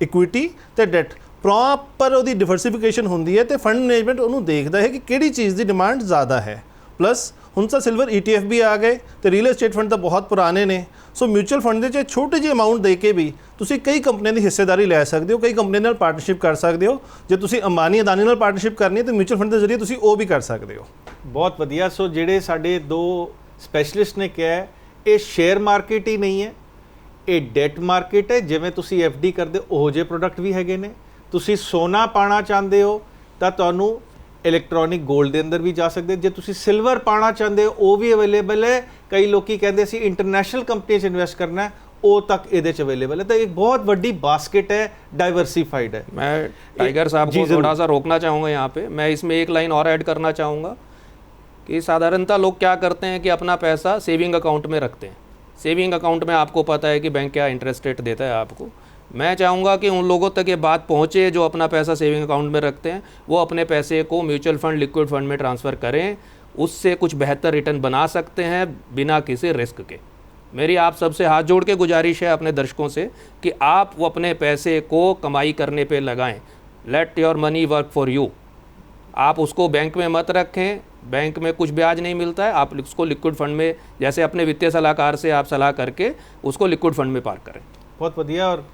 ਇਕੁਇਟੀ ਤੇ ਡੈਟ ਪ੍ਰੋਪਰ ਉਹਦੀ ਡਿਵਰਸਿਫਿਕੇਸ਼ਨ ਹੁੰਦੀ ਹੈ ਤੇ ਫੰਡ ਮੈਨੇਜਮੈਂਟ ਉਹਨੂੰ ਦੇਖਦਾ ਹੈ ਕਿ ਕਿਹੜੀ ਚੀਜ਼ ਦੀ ਡਿਮਾਂਡ ਜ਼ਿਆਦਾ ਹੈ ਪਲੱਸ ਹੁਣ ਤਾਂ ਸਿਲਵਰ ETF ਵੀ ਆ ਗਏ ਤੇ ਰੀਅਲ ਏਸਟੇਟ ਫੰਡ ਤਾਂ ਬਹੁਤ ਪੁਰਾਣੇ ਨੇ। ਸੋ ਮਿਊਚੁਅਲ ਫੰਡ ਦੇ ਚ ਛੋਟੇ ਜਿਹੇ ਅਮਾਉਂਟ ਦੇ ਕੇ ਵੀ ਤੁਸੀਂ ਕਈ ਕੰਪਨੀਆਂ ਦੀ ਹਿੱਸੇਦਾਰੀ ਲੈ ਸਕਦੇ ਹੋ, ਕਈ ਕੰਪਨੀਆਂ ਨਾਲ ਪਾਰਟਨਰਸ਼ਿਪ ਕਰ ਸਕਦੇ ਹੋ। ਜੇ ਤੁਸੀਂ ਅੰਬਾਨੀ ਅਦਾਨੀ ਨਾਲ ਪਾਰਟਨਰਸ਼ਿਪ ਕਰਨੀ ਹੈ, ਤਾਂ ਮਿਊਚੁਅਲ ਫੰਡ ਦੇ ਜ਼ਰੀਏ ਤੁਸੀਂ ਉਹ ਵੀ ਕਰ ਸਕਦੇ ਹੋ।
ਬਹੁਤ ਵਧੀਆ। ਸੋ ਜਿਹੜੇ ਸਾਡੇ ਦੋ ਸਪੈਸ਼ਲਿਸਟ ਨੇ ਕਿਹਾ ਇਹ ਸ਼ੇਅਰ ਮਾਰਕੀਟ ਹੀ ਨਹੀਂ ਹੈ, ਇਹ ਡੈਟ ਮਾਰਕੀਟ ਹੈ। ਜਿਵੇਂ ਤੁਸੀਂ ਡੀ ਕਰਦੇ ਉਹ ਉਹੋ ਜਿਹੇ ਪ੍ਰੋਡਕਟ ਵੀ ਹੈਗੇ ਨੇ। ਤੁਸੀਂ ਸੋਨਾ ਪਾਣਾ ਚਾਹੁੰਦੇ ਹੋ, ਤਾਂ ਤੁਹਾਨੂੰ ਇਲੈਕਟ੍ਰੋਨਿਕ 골ਡ ਦੇ ਅੰਦਰ ਵੀ ਜਾ ਸਕਦੇ ਜੇ ਤੁਸੀਂ ਸਿਲਵਰ ਪਾਣਾ ਚਾਹੁੰਦੇ ਹੋ ਉਹ ਵੀ ਅਵੇਲੇਬਲ ਹੈ ਕਈ ਲੋਕੀ ਕਹਿੰਦੇ ਸੀ ਇੰਟਰਨੈਸ਼ਨਲ ਕੰਪਨੀ 'ਚ ਇਨਵੈਸਟ ਕਰਨਾ ਉਹ ਤੱਕ ਇਹਦੇ 'ਚ ਅਵੇਲੇਬਲ ਹੈ ਤਾਂ ਇੱਕ ਬਹੁਤ ਵੱਡੀ ਬਾਸਕਟ ਹੈ ਡਾਈਵਰਸੀਫਾਈਡ ਹੈ
मैं टाइगर साहब को थोड़ा सा रोकना चाहूँगा यहाँ पे मैं इसमें एक लाइन और ऐड करना चाहूँगा कि साधारणतः लोग क्या करते हैं कि अपना पैसा सेविंग अकाउंट में रखते हैं सेविंग अकाउंट में आपको पता है कि बैंक क्या इंटरेस्ट रेट देता है आपको मैं चाहूँगा कि उन लोगों तक ये बात पहुँचे जो अपना पैसा सेविंग अकाउंट में रखते हैं, वो अपने पैसे को म्यूचुअल फ़ंड लिक्विड फ़ंड में ट्रांसफ़र करें, उससे कुछ बेहतर रिटर्न बना सकते हैं बिना किसी रिस्क के। मेरी आप सबसे हाथ जोड़ के गुजारिश है अपने दर्शकों से कि आप वो अपने पैसे को कमाई करने पे लगाएँ। Let your money work for you आप उसको बैंक में मत रखें। बैंक में कुछ ब्याज नहीं मिलता है। आप उसको लिक्विड फंड में, जैसे अपने वित्तीय सलाहकार से आप सलाह करके उसको लिक्विड फंड में पार करें।
बहुत बढ़िया और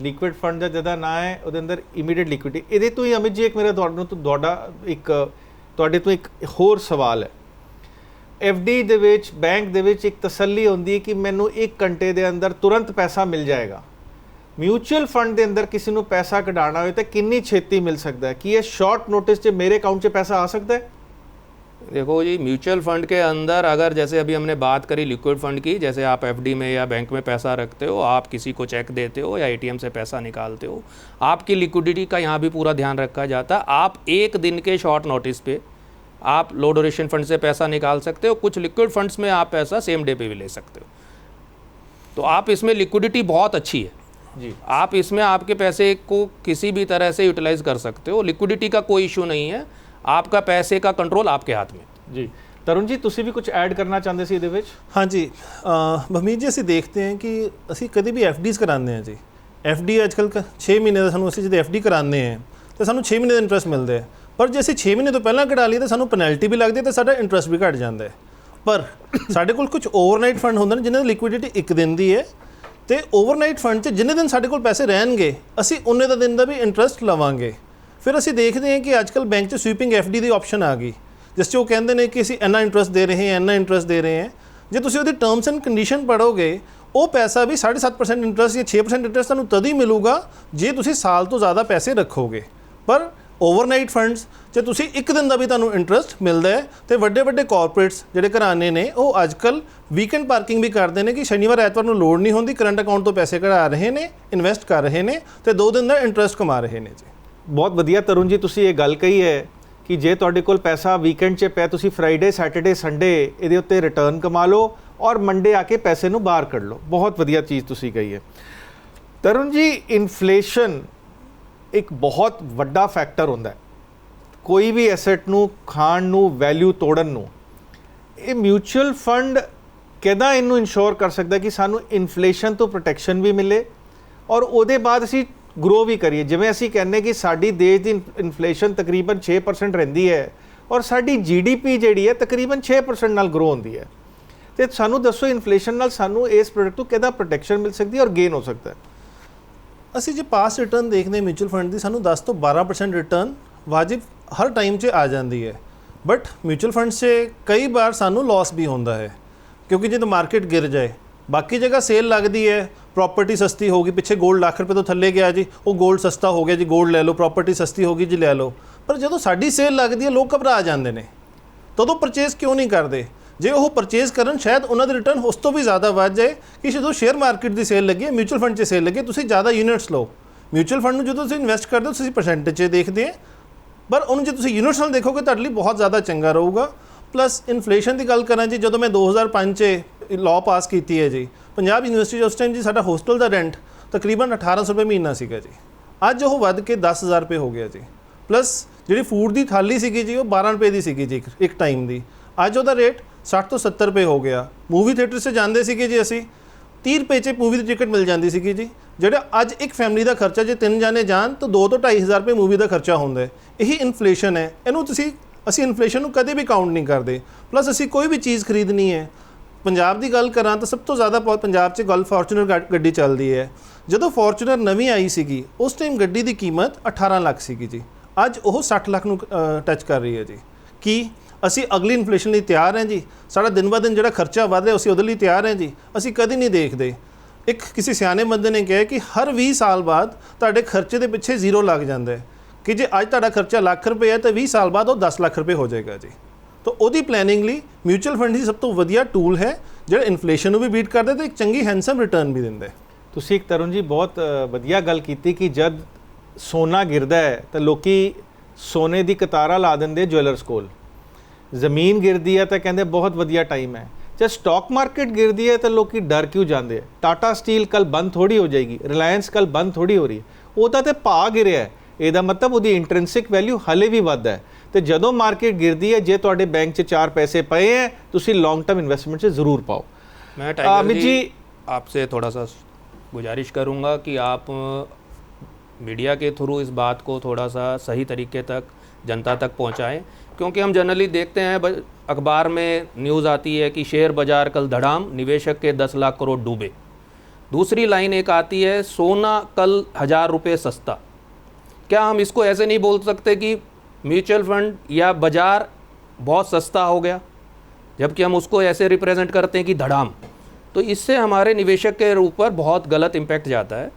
ਲਿਕੁਇਡ ਫੰਡ ਦਾ ਜਿਹਦਾ ਨਾਂ ਹੈ, ਉਹਦੇ ਅੰਦਰ ਇਮੀਡੀਏਟ ਲਿਕੁਇਡਿਟੀ ਇਹਦੇ ਤੋਂ ਹੀ ਅਮਿਤ ਜੀ, ਇੱਕ ਮੇਰਾ ਤੁਹਾਨੂੰ ਤੋਂ ਤੁਹਾਡਾ ਇੱਕ, ਤੁਹਾਡੇ ਤੋਂ ਇੱਕ ਹੋਰ ਸਵਾਲ ਹੈ। ਡੀ ਦੇ ਵਿੱਚ ਬੈਂਕ ਦੇ ਵਿੱਚ ਇੱਕ ਤਸੱਲੀ ਹੁੰਦੀ ਹੈ ਕਿ ਮੈਨੂੰ 1 ਘੰਟੇ ਦੇ ਅੰਦਰ ਤੁਰੰਤ ਪੈਸਾ ਮਿਲ ਜਾਏਗਾ। ਮਿਊਚੁਅਲ ਫੰਡ ਦੇ ਅੰਦਰ ਕਿਸੇ ਨੂੰ ਪੈਸਾ ਕਢਾਉਣਾ ਹੋਵੇ ਤਾਂ ਕਿੰਨੀ ਛੇਤੀ ਮਿਲ ਸਕਦਾ ਹੈ? ਕੀ ਇਹ ਸ਼ਾਰਟ ਨੋਟਿਸ 'ਚ ਮੇਰੇ ਅਕਾਊਂਟ 'ਚ ਪੈਸਾ ਆ ਸਕਦਾ ਹੈ?
देखो जी म्यूचुअल फंड के अंदर अगर जैसे अभी हमने बात करी लिक्विड फंड की जैसे आप एफडी में या बैंक में पैसा रखते हो आप किसी को चेक देते हो या एटीएम से पैसा निकालते हो आपकी लिक्विडिटी का यहाँ भी पूरा ध्यान रखा जाता। है आप एक दिन के शॉर्ट नोटिस पे आप लो डोरेशन फंड से पैसा निकाल सकते हो कुछ लिक्विड फंड्स में आप पैसा सेम डे पे भी ले सकते हो। तो आप इसमें लिक्विडिटी बहुत अच्छी है।
जी।
आप इसमें आपके पैसे को किसी भी तरह से यूटिलाइज कर सकते हो लिक्विडिटी का कोई इशू नहीं है। आपका पैसे का कंट्रोल आपके हाथ में
ਜੀ ਤਰੁਣ ਜੀ ਤੁਸੀਂ ਵੀ ਕੁਝ ਐਡ ਕਰਨਾ ਚਾਹੁੰਦੇ ਸੀ ਇਹਦੇ ਵਿੱਚ
ਹਾਂਜੀ ਅ, ਭਵਨੀਤ ਜੀ ਅਸੀਂ ਦੇਖਦੇ ਹਾਂ ਕਿ ਅਸੀਂ ਕਦੇ ਵੀ ਡੀਜ਼ ਕਰਾਉਂਦੇ ਹਾਂ ਜੀ ਡੀ ਅੱਜ ਕੱਲ੍ਹ 6 ਮਹੀਨੇ ਦਾ ਸਾਨੂੰ ਅਸੀਂ ਜਦੋਂ ਡੀ ਕਰਾਉਂਦੇ ਹਾਂ ਤਾਂ ਸਾਨੂੰ 6 ਮਹੀਨੇ ਦਾ ਇੰਟਰਸਟ ਮਿਲਦਾ ਹੈ ਪਰ ਜੇ ਅਸੀਂ 6 ਮਹੀਨੇ ਤੋਂ ਪਹਿਲਾਂ ਕਢਾ ਲਈਏ ਤਾਂ ਸਾਨੂੰ ਪੈਨਲਟੀ ਵੀ ਲੱਗਦੀ ਹੈ ਤੇ ਸਾਡਾ ਇੰਟਰਸਟ ਵੀ ਘਟ ਜਾਂਦਾ ਹੈ ਪਰ ਸਾਡੇ ਕੋਲ ਕੁਝ ਓਵਰਨਾਈਟ ਫੰਡ ਹੁੰਦੇ ਨੇ ਜਿਨ੍ਹਾਂ ਦੀ ਲਿਕੁਇਡਿਟੀ ਇੱਕ ਦਿਨ ਦੀ ਹੈ ਤੇ ਓਵਰਨਾਈਟ ਫੰਡ 'ਚ ਜਿੰਨੇ ਦਿਨ ਸਾਡੇ ਕੋਲ ਪੈਸੇ ਰਹਿਣਗੇ ਅਸੀਂ ਉਨੇ ਦਾ ਦਿਨ ਦਾ ਵੀ ਇੰਟਰਸਟ ਲਵਾਂਗੇ ਫਿਰ ਅਸੀਂ ਦੇਖਦੇ ਹਾਂ ਕਿ ਅੱਜਕੱਲ ਬੈਂਕ 'ਚ ਸਵੀਪਿੰਗ ਡੀ ਦੀ ਆਪਸ਼ਨ ਆ ਗਈ, ਜਿਸ 'ਚ ਉਹ ਕਹਿੰਦੇ ਨੇ ਕਿ ਅਸੀਂ ਇੰਨਾ ਇੰਟਰਸਟ ਦੇ ਰਹੇ ਹਾਂ, ਇੰਨਾ ਇੰਟਰਸਟ ਦੇ ਰਹੇ ਹਾਂ। ਜੇ ਤੁਸੀਂ ਉਹਦੀ ਟਰਮਸ ਐਂਡ ਕੰਡੀਸ਼ਨ ਪੜੋਗੇ ਉਹ ਪੈਸਾ ਵੀ 7.5% ਇੰਟਰਸਟ ਜਾਂ 6% ਇੰਟਰਸਟ ਤੁਹਾਨੂੰ ਤਦ ਹੀ ਮਿਲੂਗਾ, ਜੇ ਤੁਸੀਂ ਸਾਲ ਤੋਂ ਜ਼ਿਆਦਾ ਪੈਸੇ ਰੱਖੋਗੇ। ਪਰ ਓਵਰਨਾਈਟ ਫੰਡਸ ਜੇ ਤੁਸੀਂ ਇੱਕ ਦਿਨ ਦਾ ਵੀ ਤੁਹਾਨੂੰ ਇੰਟਰਸਟ ਮਿਲਦਾ ਹੈ, ਤੇ ਵੱਡੇ ਵੱਡੇ ਕਾਰਪੋਰੇਟਸ ਜਿਹੜੇ ਘਰਾਣੇ ਨੇ, ਉਹ ਅੱਜਕੱਲ ਵੀਕਐਂਡ ਪਾਰਕਿੰਗ ਵੀ ਕਰਦੇ ਨੇ ਕਿ ਸ਼ਨੀਵਾਰ ਐਤਵਾਰ ਨੂੰ ਲੋੜ ਨਹੀਂ ਹੁੰਦੀ ਕਰੰਟ ਅਕਾਊਂਟ ਤੋਂ ਪੈਸੇ ਕਢਾ ਰਹੇ ਨੇ ਇਨਵੈਸਟ ਕਰ ਰਹੇ ਨੇ, ਤੇ ਦੋ ਦਿਨ ਦਾ ਇੰਟਰਸਟ ਕਮਾ ਰਹੇ ਨੇ ਜੀ।
ਬਹੁਤ ਵਧੀਆ ਤਰੁਣ ਜੀ, ਤੁਸੀਂ ਇਹ ਗੱਲ ਕਹੀ ਹੈ ਕਿ ਜੇ ਤੁਹਾਡੇ ਕੋਲ ਪੈਸਾ ਵੀਕਐਂਡ 'ਚ ਪਿਆ, ਤੁਸੀਂ ਫਰਾਈਡੇ ਸੈਟਰਡੇ ਸੰਡੇ ਇਹਦੇ ਉੱਤੇ ਰਿਟਰਨ ਕਮਾ ਲਓ ਔਰ ਮੰਡੇ ਆ ਕੇ ਪੈਸੇ ਨੂੰ ਬਾਹਰ ਕੱਢ ਲਓ। ਬਹੁਤ ਵਧੀਆ ਚੀਜ਼ ਤੁਸੀਂ ਕਹੀ ਹੈ। ਤਰੁਣ ਜੀ ਇਨਫਲੇਸ਼ਨ ਇੱਕ ਬਹੁਤ ਵੱਡਾ ਫੈਕਟਰ ਹੁੰਦਾ ਹੈ। ਕੋਈ ਵੀ ਐਸੈਟ ਨੂੰ, ਖਾਣ ਨੂੰ ਵੈਲਿਊ ਤੋੜਨ ਨੂੰ, ਇਹ ਮਿਊਚੁਅਲ ਫੰਡ ਕਿਦਾਂ ਇਹਨੂੰ ਇਨਸ਼ੋਰ ਕਰ ਸਕਦਾ ਕਿ ਸਾਨੂੰ ਇਨਫਲੇਸ਼ਨ ਤੋਂ ਪ੍ਰੋਟੈਕਸ਼ਨ ਵੀ ਮਿਲੇ ਔਰ ਉਹਦੇ ਬਾਅਦ ਅਸੀਂ ਗਰੋ ਵੀ ਕਰੀਏ। ਜਿਵੇਂ ਅਸੀਂ ਕਹਿੰਦੇ ਕਿ ਸਾਡੀ ਦੇਸ਼ ਦੀ ਇਨਫਲੇਸ਼ਨ ਤਕਰੀਬਨ 6% ਰਹਿੰਦੀ ਹੈ ਔਰ ਸਾਡੀ ਜੀਡੀਪੀ ਜਿਹੜੀ ਹੈ ਤਕਰੀਬਨ 6% ਨਾਲ ਗਰੋ ਹੁੰਦੀ ਹੈ। ਤੇ ਸਾਨੂੰ ਦੱਸੋ ਇਨਫਲੇਸ਼ਨ ਨਾਲ ਸਾਨੂੰ ਇਸ ਪ੍ਰੋਡਕਟ ਤੋਂ ਕਿਹਦਾ ਪ੍ਰੋਟੈਕਸ਼ਨ ਮਿਲ ਸਕਦੀ ਹੈ ਔਰ ਗੇਨ ਹੋ ਸਕਦਾ ਹੈ?
ਅਸੀਂ ਜੇ ਪਾਸ ਰਿਟਰਨ ਦੇਖਦੇ ਹਾਂ ਮਿਊਚੁਅਲ ਫੰਡ ਦੀ, ਸਾਨੂੰ 10 ਤੋਂ 12% ਰਿਟਰਨ ਵਾਜਿਬ ਹਰ ਟਾਈਮ 'ਚ ਆ ਜਾਂਦੀ ਹੈ। ਬਟ ਮਿਊਚੁਅਲ ਫੰਡ 'ਚ ਕਈ ਵਾਰ ਸਾਨੂੰ ਲਾਸ ਵੀ ਹੁੰਦਾ ਹੈ, ਕਿਉਂਕਿ ਜਦੋਂ ਮਾਰਕੀਟ ਗਿਰ ਜਾਏ, ਬਾਕੀ ਜਗ੍ਹਾ ਸੇਲ ਲੱਗਦੀ ਹੈ ਪ੍ਰਾਪਰਟੀ ਸਸਤੀ ਹੋ ਗਈ, ਪਿੱਛੇ ਗੋਲਡ ਲੱਖ ਰੁਪਏ ਤੋਂ ਥੱਲੇ ਗਿਆ ਜੀ, ਉਹ ਗੋਲਡ ਸਸਤਾ ਹੋ ਗਿਆ ਜੀ ਗੋਲਡ ਲੈ ਲਓ ਪ੍ਰਾਪਰਟੀ ਸਸਤੀ ਹੋ ਗਈ ਜੀ, ਲੈ ਲਓ। ਪਰ ਜਦੋਂ ਸਾਡੀ ਸੇਲ ਲੱਗਦੀ ਹੈ, ਲੋਕ ਘਬਰਾ ਜਾਂਦੇ ਨੇ। ਤਦੋਂ ਪਰਚੇਸ ਕਿਉਂ ਨਹੀਂ ਕਰਦੇ? ਜੇ ਉਹ ਪਰਚੇਸ ਕਰਨ, ਸ਼ਾਇਦ ਉਹਨਾਂ ਦੇ ਰਿਟਰਨ ਉਸ ਤੋਂ ਵੀ ਜ਼ਿਆਦਾ ਵੱਧ ਜਾਏ ਕਿ ਜਦੋਂ ਸ਼ੇਅਰ ਮਾਰਕੀਟ ਦੀ ਸੇਲ ਲੱਗੀ ਹੈ ਮਿਊਚੁਅਲ ਫੰਡ 'ਚ ਸੇਲ ਲੱਗੀ ਤੁਸੀਂ ਜ਼ਿਆਦਾ ਯੂਨਿਟਸ ਲਓ। ਮਿਊਚੁਅਲ ਫੰਡ ਨੂੰ ਜਦੋਂ ਤੁਸੀਂ ਇਨਵੈਸਟ ਕਰਦੇ ਹੋ, ਤੁਸੀਂ ਪਰਸੈਂਟੇਜ 'ਚ ਦੇਖਦੇ ਆ ਪਰ ਉਹਨੂੰ ਜੇ ਤੁਸੀਂ ਯੂਨਿਟਸ ਨਾਲ ਦੇਖੋਗੇ, ਤੁਹਾਡੇ ਲਈ ਬਹੁਤ ਜ਼ਿਆਦਾ ਚੰਗਾ ਰਹੂਗਾ। ਪਲੱਸ ਇਨਫਲੇਸ਼ਨ ਦੀ ਗੱਲ ਕਰਾਂ ਜੀ, ਜਦੋਂ ਮੈਂ 2005 'ਚ ਲਾਅ ਪਾਸ ਕੀਤੀ ਹੈ ਜੀ, ਪੰਜਾਬ ਯੂਨੀਵਰਸਿਟੀ ਉਸ ਟਾਈਮ ਜੀ ਸਾਡਾ ਹੋਸਟਲ ਦਾ ਰੈਂਟ ਤਕਰੀਬਨ 1800 ਰੁਪਏ ਮਹੀਨਾ ਸੀਗਾ ਜੀ। ਅੱਜ ਉਹ ਵੱਧ ਕੇ 10000 ਰੁਪਏ ਹੋ ਗਿਆ ਜੀ। ਪਲੱਸ ਜਿਹੜੀ ਫੂਡ ਦੀ ਥਾਲੀ ਸੀਗੀ ਜੀ, ਉਹ 12 ਰੁਪਏ ਦੀ ਸੀਗੀ ਜੀ ਇੱਕ- ਇੱਕ ਟਾਈਮ ਦੀ। ਅੱਜ ਉਹਦਾ ਰੇਟ 60 ਤੋਂ 70 ਰੁਪਏ ਹੋ ਗਿਆ। ਮੂਵੀ ਥੀਏਟਰ 'ਚ ਜਾਂਦੇ ਸੀਗੇ ਜੀ ਅਸੀਂ। 30 ਰੁਪਏ 'ਚ ਮੂਵੀ ਦੀ ਟਿਕਟ ਮਿਲ ਜਾਂਦੀ ਸੀਗੀ ਜੀ। ਜਿਹੜਾ ਅੱਜ ਇੱਕ ਫੈਮਿਲੀ ਦਾ ਖਰਚਾ ਜੇ ਤਿੰਨ ਜਾਣੇ ਜਾਣ, ਤਾਂ 2 ਤੋਂ 2500 ਰੁਪਏ ਮੂਵੀ ਦਾ ਖਰਚਾ ਹੁੰਦਾ ਹੈ। ਇਹੀ ਇਨਫਲੇਸ਼ਨ ਹੈ। ਇਹਨੂੰ ਤੁਸੀਂ ਅਸੀਂ ਇਨਫਲੇਸ਼ਨ ਨੂੰ ਕਦੇ ਵੀ ਕਾਊਂਟ ਨਹੀਂ ਕਰਦੇ। ਪਲੱਸ ਅਸੀਂ ਕੋਈ ਵੀ ਚੀਜ਼ ਖਰੀਦਣੀ ਹੈ, ਪੰਜਾਬ ਦੀ ਗੱਲ ਕਰਾਂ ਤਾਂ ਸਭ ਤੋਂ ਜ਼ਿਆਦਾ ਪ- ਪੰਜਾਬ 'ਚ ਗੱਲ ਫੋਰਚੂਨਰ ਗਾ- ਗੱਡੀ ਚੱਲਦੀ ਹੈ। ਜਦੋਂ ਫੋਰਚੂਨਰ ਨਵੀਂ ਆਈ ਸੀਗੀ, ਉਸ ਟਾਈਮ ਗੱਡੀ ਦੀ ਕੀਮਤ 18 ਲੱਖ ਸੀਗੀ ਜੀ। ਅੱਜ ਉਹ 60 ਲੱਖ ਨੂੰ ਟੱਚ ਕਰ ਰਹੀ ਹੈ ਜੀ। ਕੀ ਅਸੀਂ ਅਗਲੀ ਇਨਫਲੇਸ਼ਨ ਲਈ ਤਿਆਰ ਹਾਂ ਜੀ? ਸਾਡਾ ਦਿਨ ਬ ਦਿਨ ਜਿਹੜਾ ਖਰਚਾ ਵਧ ਰਿਹਾ, ਅਸੀਂ ਉਹਦੇ ਲਈ ਤਿਆਰ ਹਾਂ ਜੀ। ਅਸੀਂ ਕਦੀ ਨਹੀਂ ਦੇਖਦੇ। ਇੱਕ ਕਿਸੇ ਸਿਆਣੇ ਬੰਦੇ ਨੇ ਕਿਹਾ ਕਿ ਹਰ 20 ਸਾਲ ਬਾਅਦ ਤੁਹਾਡੇ ਖਰਚੇ ਦੇ ਪਿੱਛੇ ਜ਼ੀਰੋ ਲੱਗ ਜਾਂਦਾ ਹੈ। ਕਿ ਜੇ ਅੱਜ ਤੁਹਾਡਾ ਖਰਚਾ ਲੱਖ ਰੁਪਏ ਹੈ, ਤਾਂ 20 ਸਾਲ ਬਾਅਦ ਉਹ 10 ਲੱਖ ਰੁਪਏ ਹੋ ਜਾਏਗਾ ਜੀ। ਤਾਂ ਉਹਦੀ ਪਲੈਨਿੰਗ ਲਈ ਮਿਊਚੁਅਲ ਫੰਡ ਹੀ ਸਭ ਤੋਂ ਵਧੀਆ ਟੂਲ ਹੈ, ਜਿਹੜਾ ਇਨਫਲੇਸ਼ਨ ਨੂੰ ਵੀ ਬੀਟ ਕਰਦਾ ਤੇ ਇੱਕ ਚੰਗੀ ਹੈਂਡਸਮ ਰਿਟਰਨ ਵੀ ਦਿੰਦਾ
ਤੁਸੀਂ ਇੱਕ ਤਰੁਣ ਜੀ ਬਹੁਤ ਵਧੀਆ ਗੱਲ ਕੀਤੀ ਕਿ ਜਦ ਸੋਨਾ ਗਿਰਦਾ ਹੈ, ਤਾਂ ਲੋਕੀ ਸੋਨੇ ਦੀ ਕਤਾਰਾਂ ਲਾ ਦਿੰਦੇ ਜੁਐਲਰਸ ਕੋਲ। ਜ਼ਮੀਨ ਗਿਰਦੀ ਹੈ, ਤਾਂ ਕਹਿੰਦੇ ਬਹੁਤ ਵਧੀਆ ਟਾਈਮ ਹੈ। ਜੇ ਸਟਾਕ ਮਾਰਕੀਟ ਗਿਰਦੀ ਹੈ, ਤਾਂ ਲੋਕੀ ਡਰ ਕਿਉਂ ਜਾਂਦੇ ਆ ਟਾਟਾ ਸਟੀਲ ਕੱਲ ਬੰਦ ਥੋੜੀ ਹੋ ਜਾਏਗੀ ਰਿਲਾਇੰਸ ਕੱਲ ਬੰਦ ਥੋੜੀ ਹੋ ਰਹੀ ਹੈ। ਉਹਦਾ ਤੇ ਭਾਅ ਗਿਰਿਆ ਇਹਦਾ ਮਤਲਬ ਉਹਦੀ ਇੰਟ੍ਰਿੰਸਿਕ ਵੈਲਿਊ ਹਲੇ ਵੀ ਵੱਧ ਹੈ ਤੇ ਜਦੋਂ ਮਾਰਕੀਟ ਗਿਰਦੀ ਹੈ ਜੇ ਤੁਹਾਡੇ ਬੈਂਕ 'ਚ ਚਾਰ ਪੈਸੇ ਪਏ ਹੈ ਤੁਸੀਂ ਲੌਂਗ ਟਰਮ ਇਨਵੈਸਟਮੈਂਟ 'ਚ ਜ਼ਰੂਰ ਪਾਓ
मैं
अमित
टाइगर जी
जी-
आपसे थोड़ा सा गुजारिश करूंगा कि आप मीडिया के थ्रू इस बात को थोड़ा सा सही तरीके तक जनता तक पहुंचाएं क्योंकि हम जनरली देखते हैं ब- अखबार में न्यूज़ आती है कि शेयर बाजार कल धड़ाम निवेशक के 10 लाख करोड़ डूबे दूसरी लाइन एक आती है सोना कल हज़ार रुपये सस्ता क्या हम इसको ऐसे नहीं बोल सकते कि म्यूचुअल फंड या बाज़ार बहुत सस्ता हो गया, जबकि हम उसको ऐसे रिप्रेजेंट करते हैं कि धड़ाम। तो इससे हमारे निवेशक के ऊपर बहुत गलत इम्पैक्ट जाता है।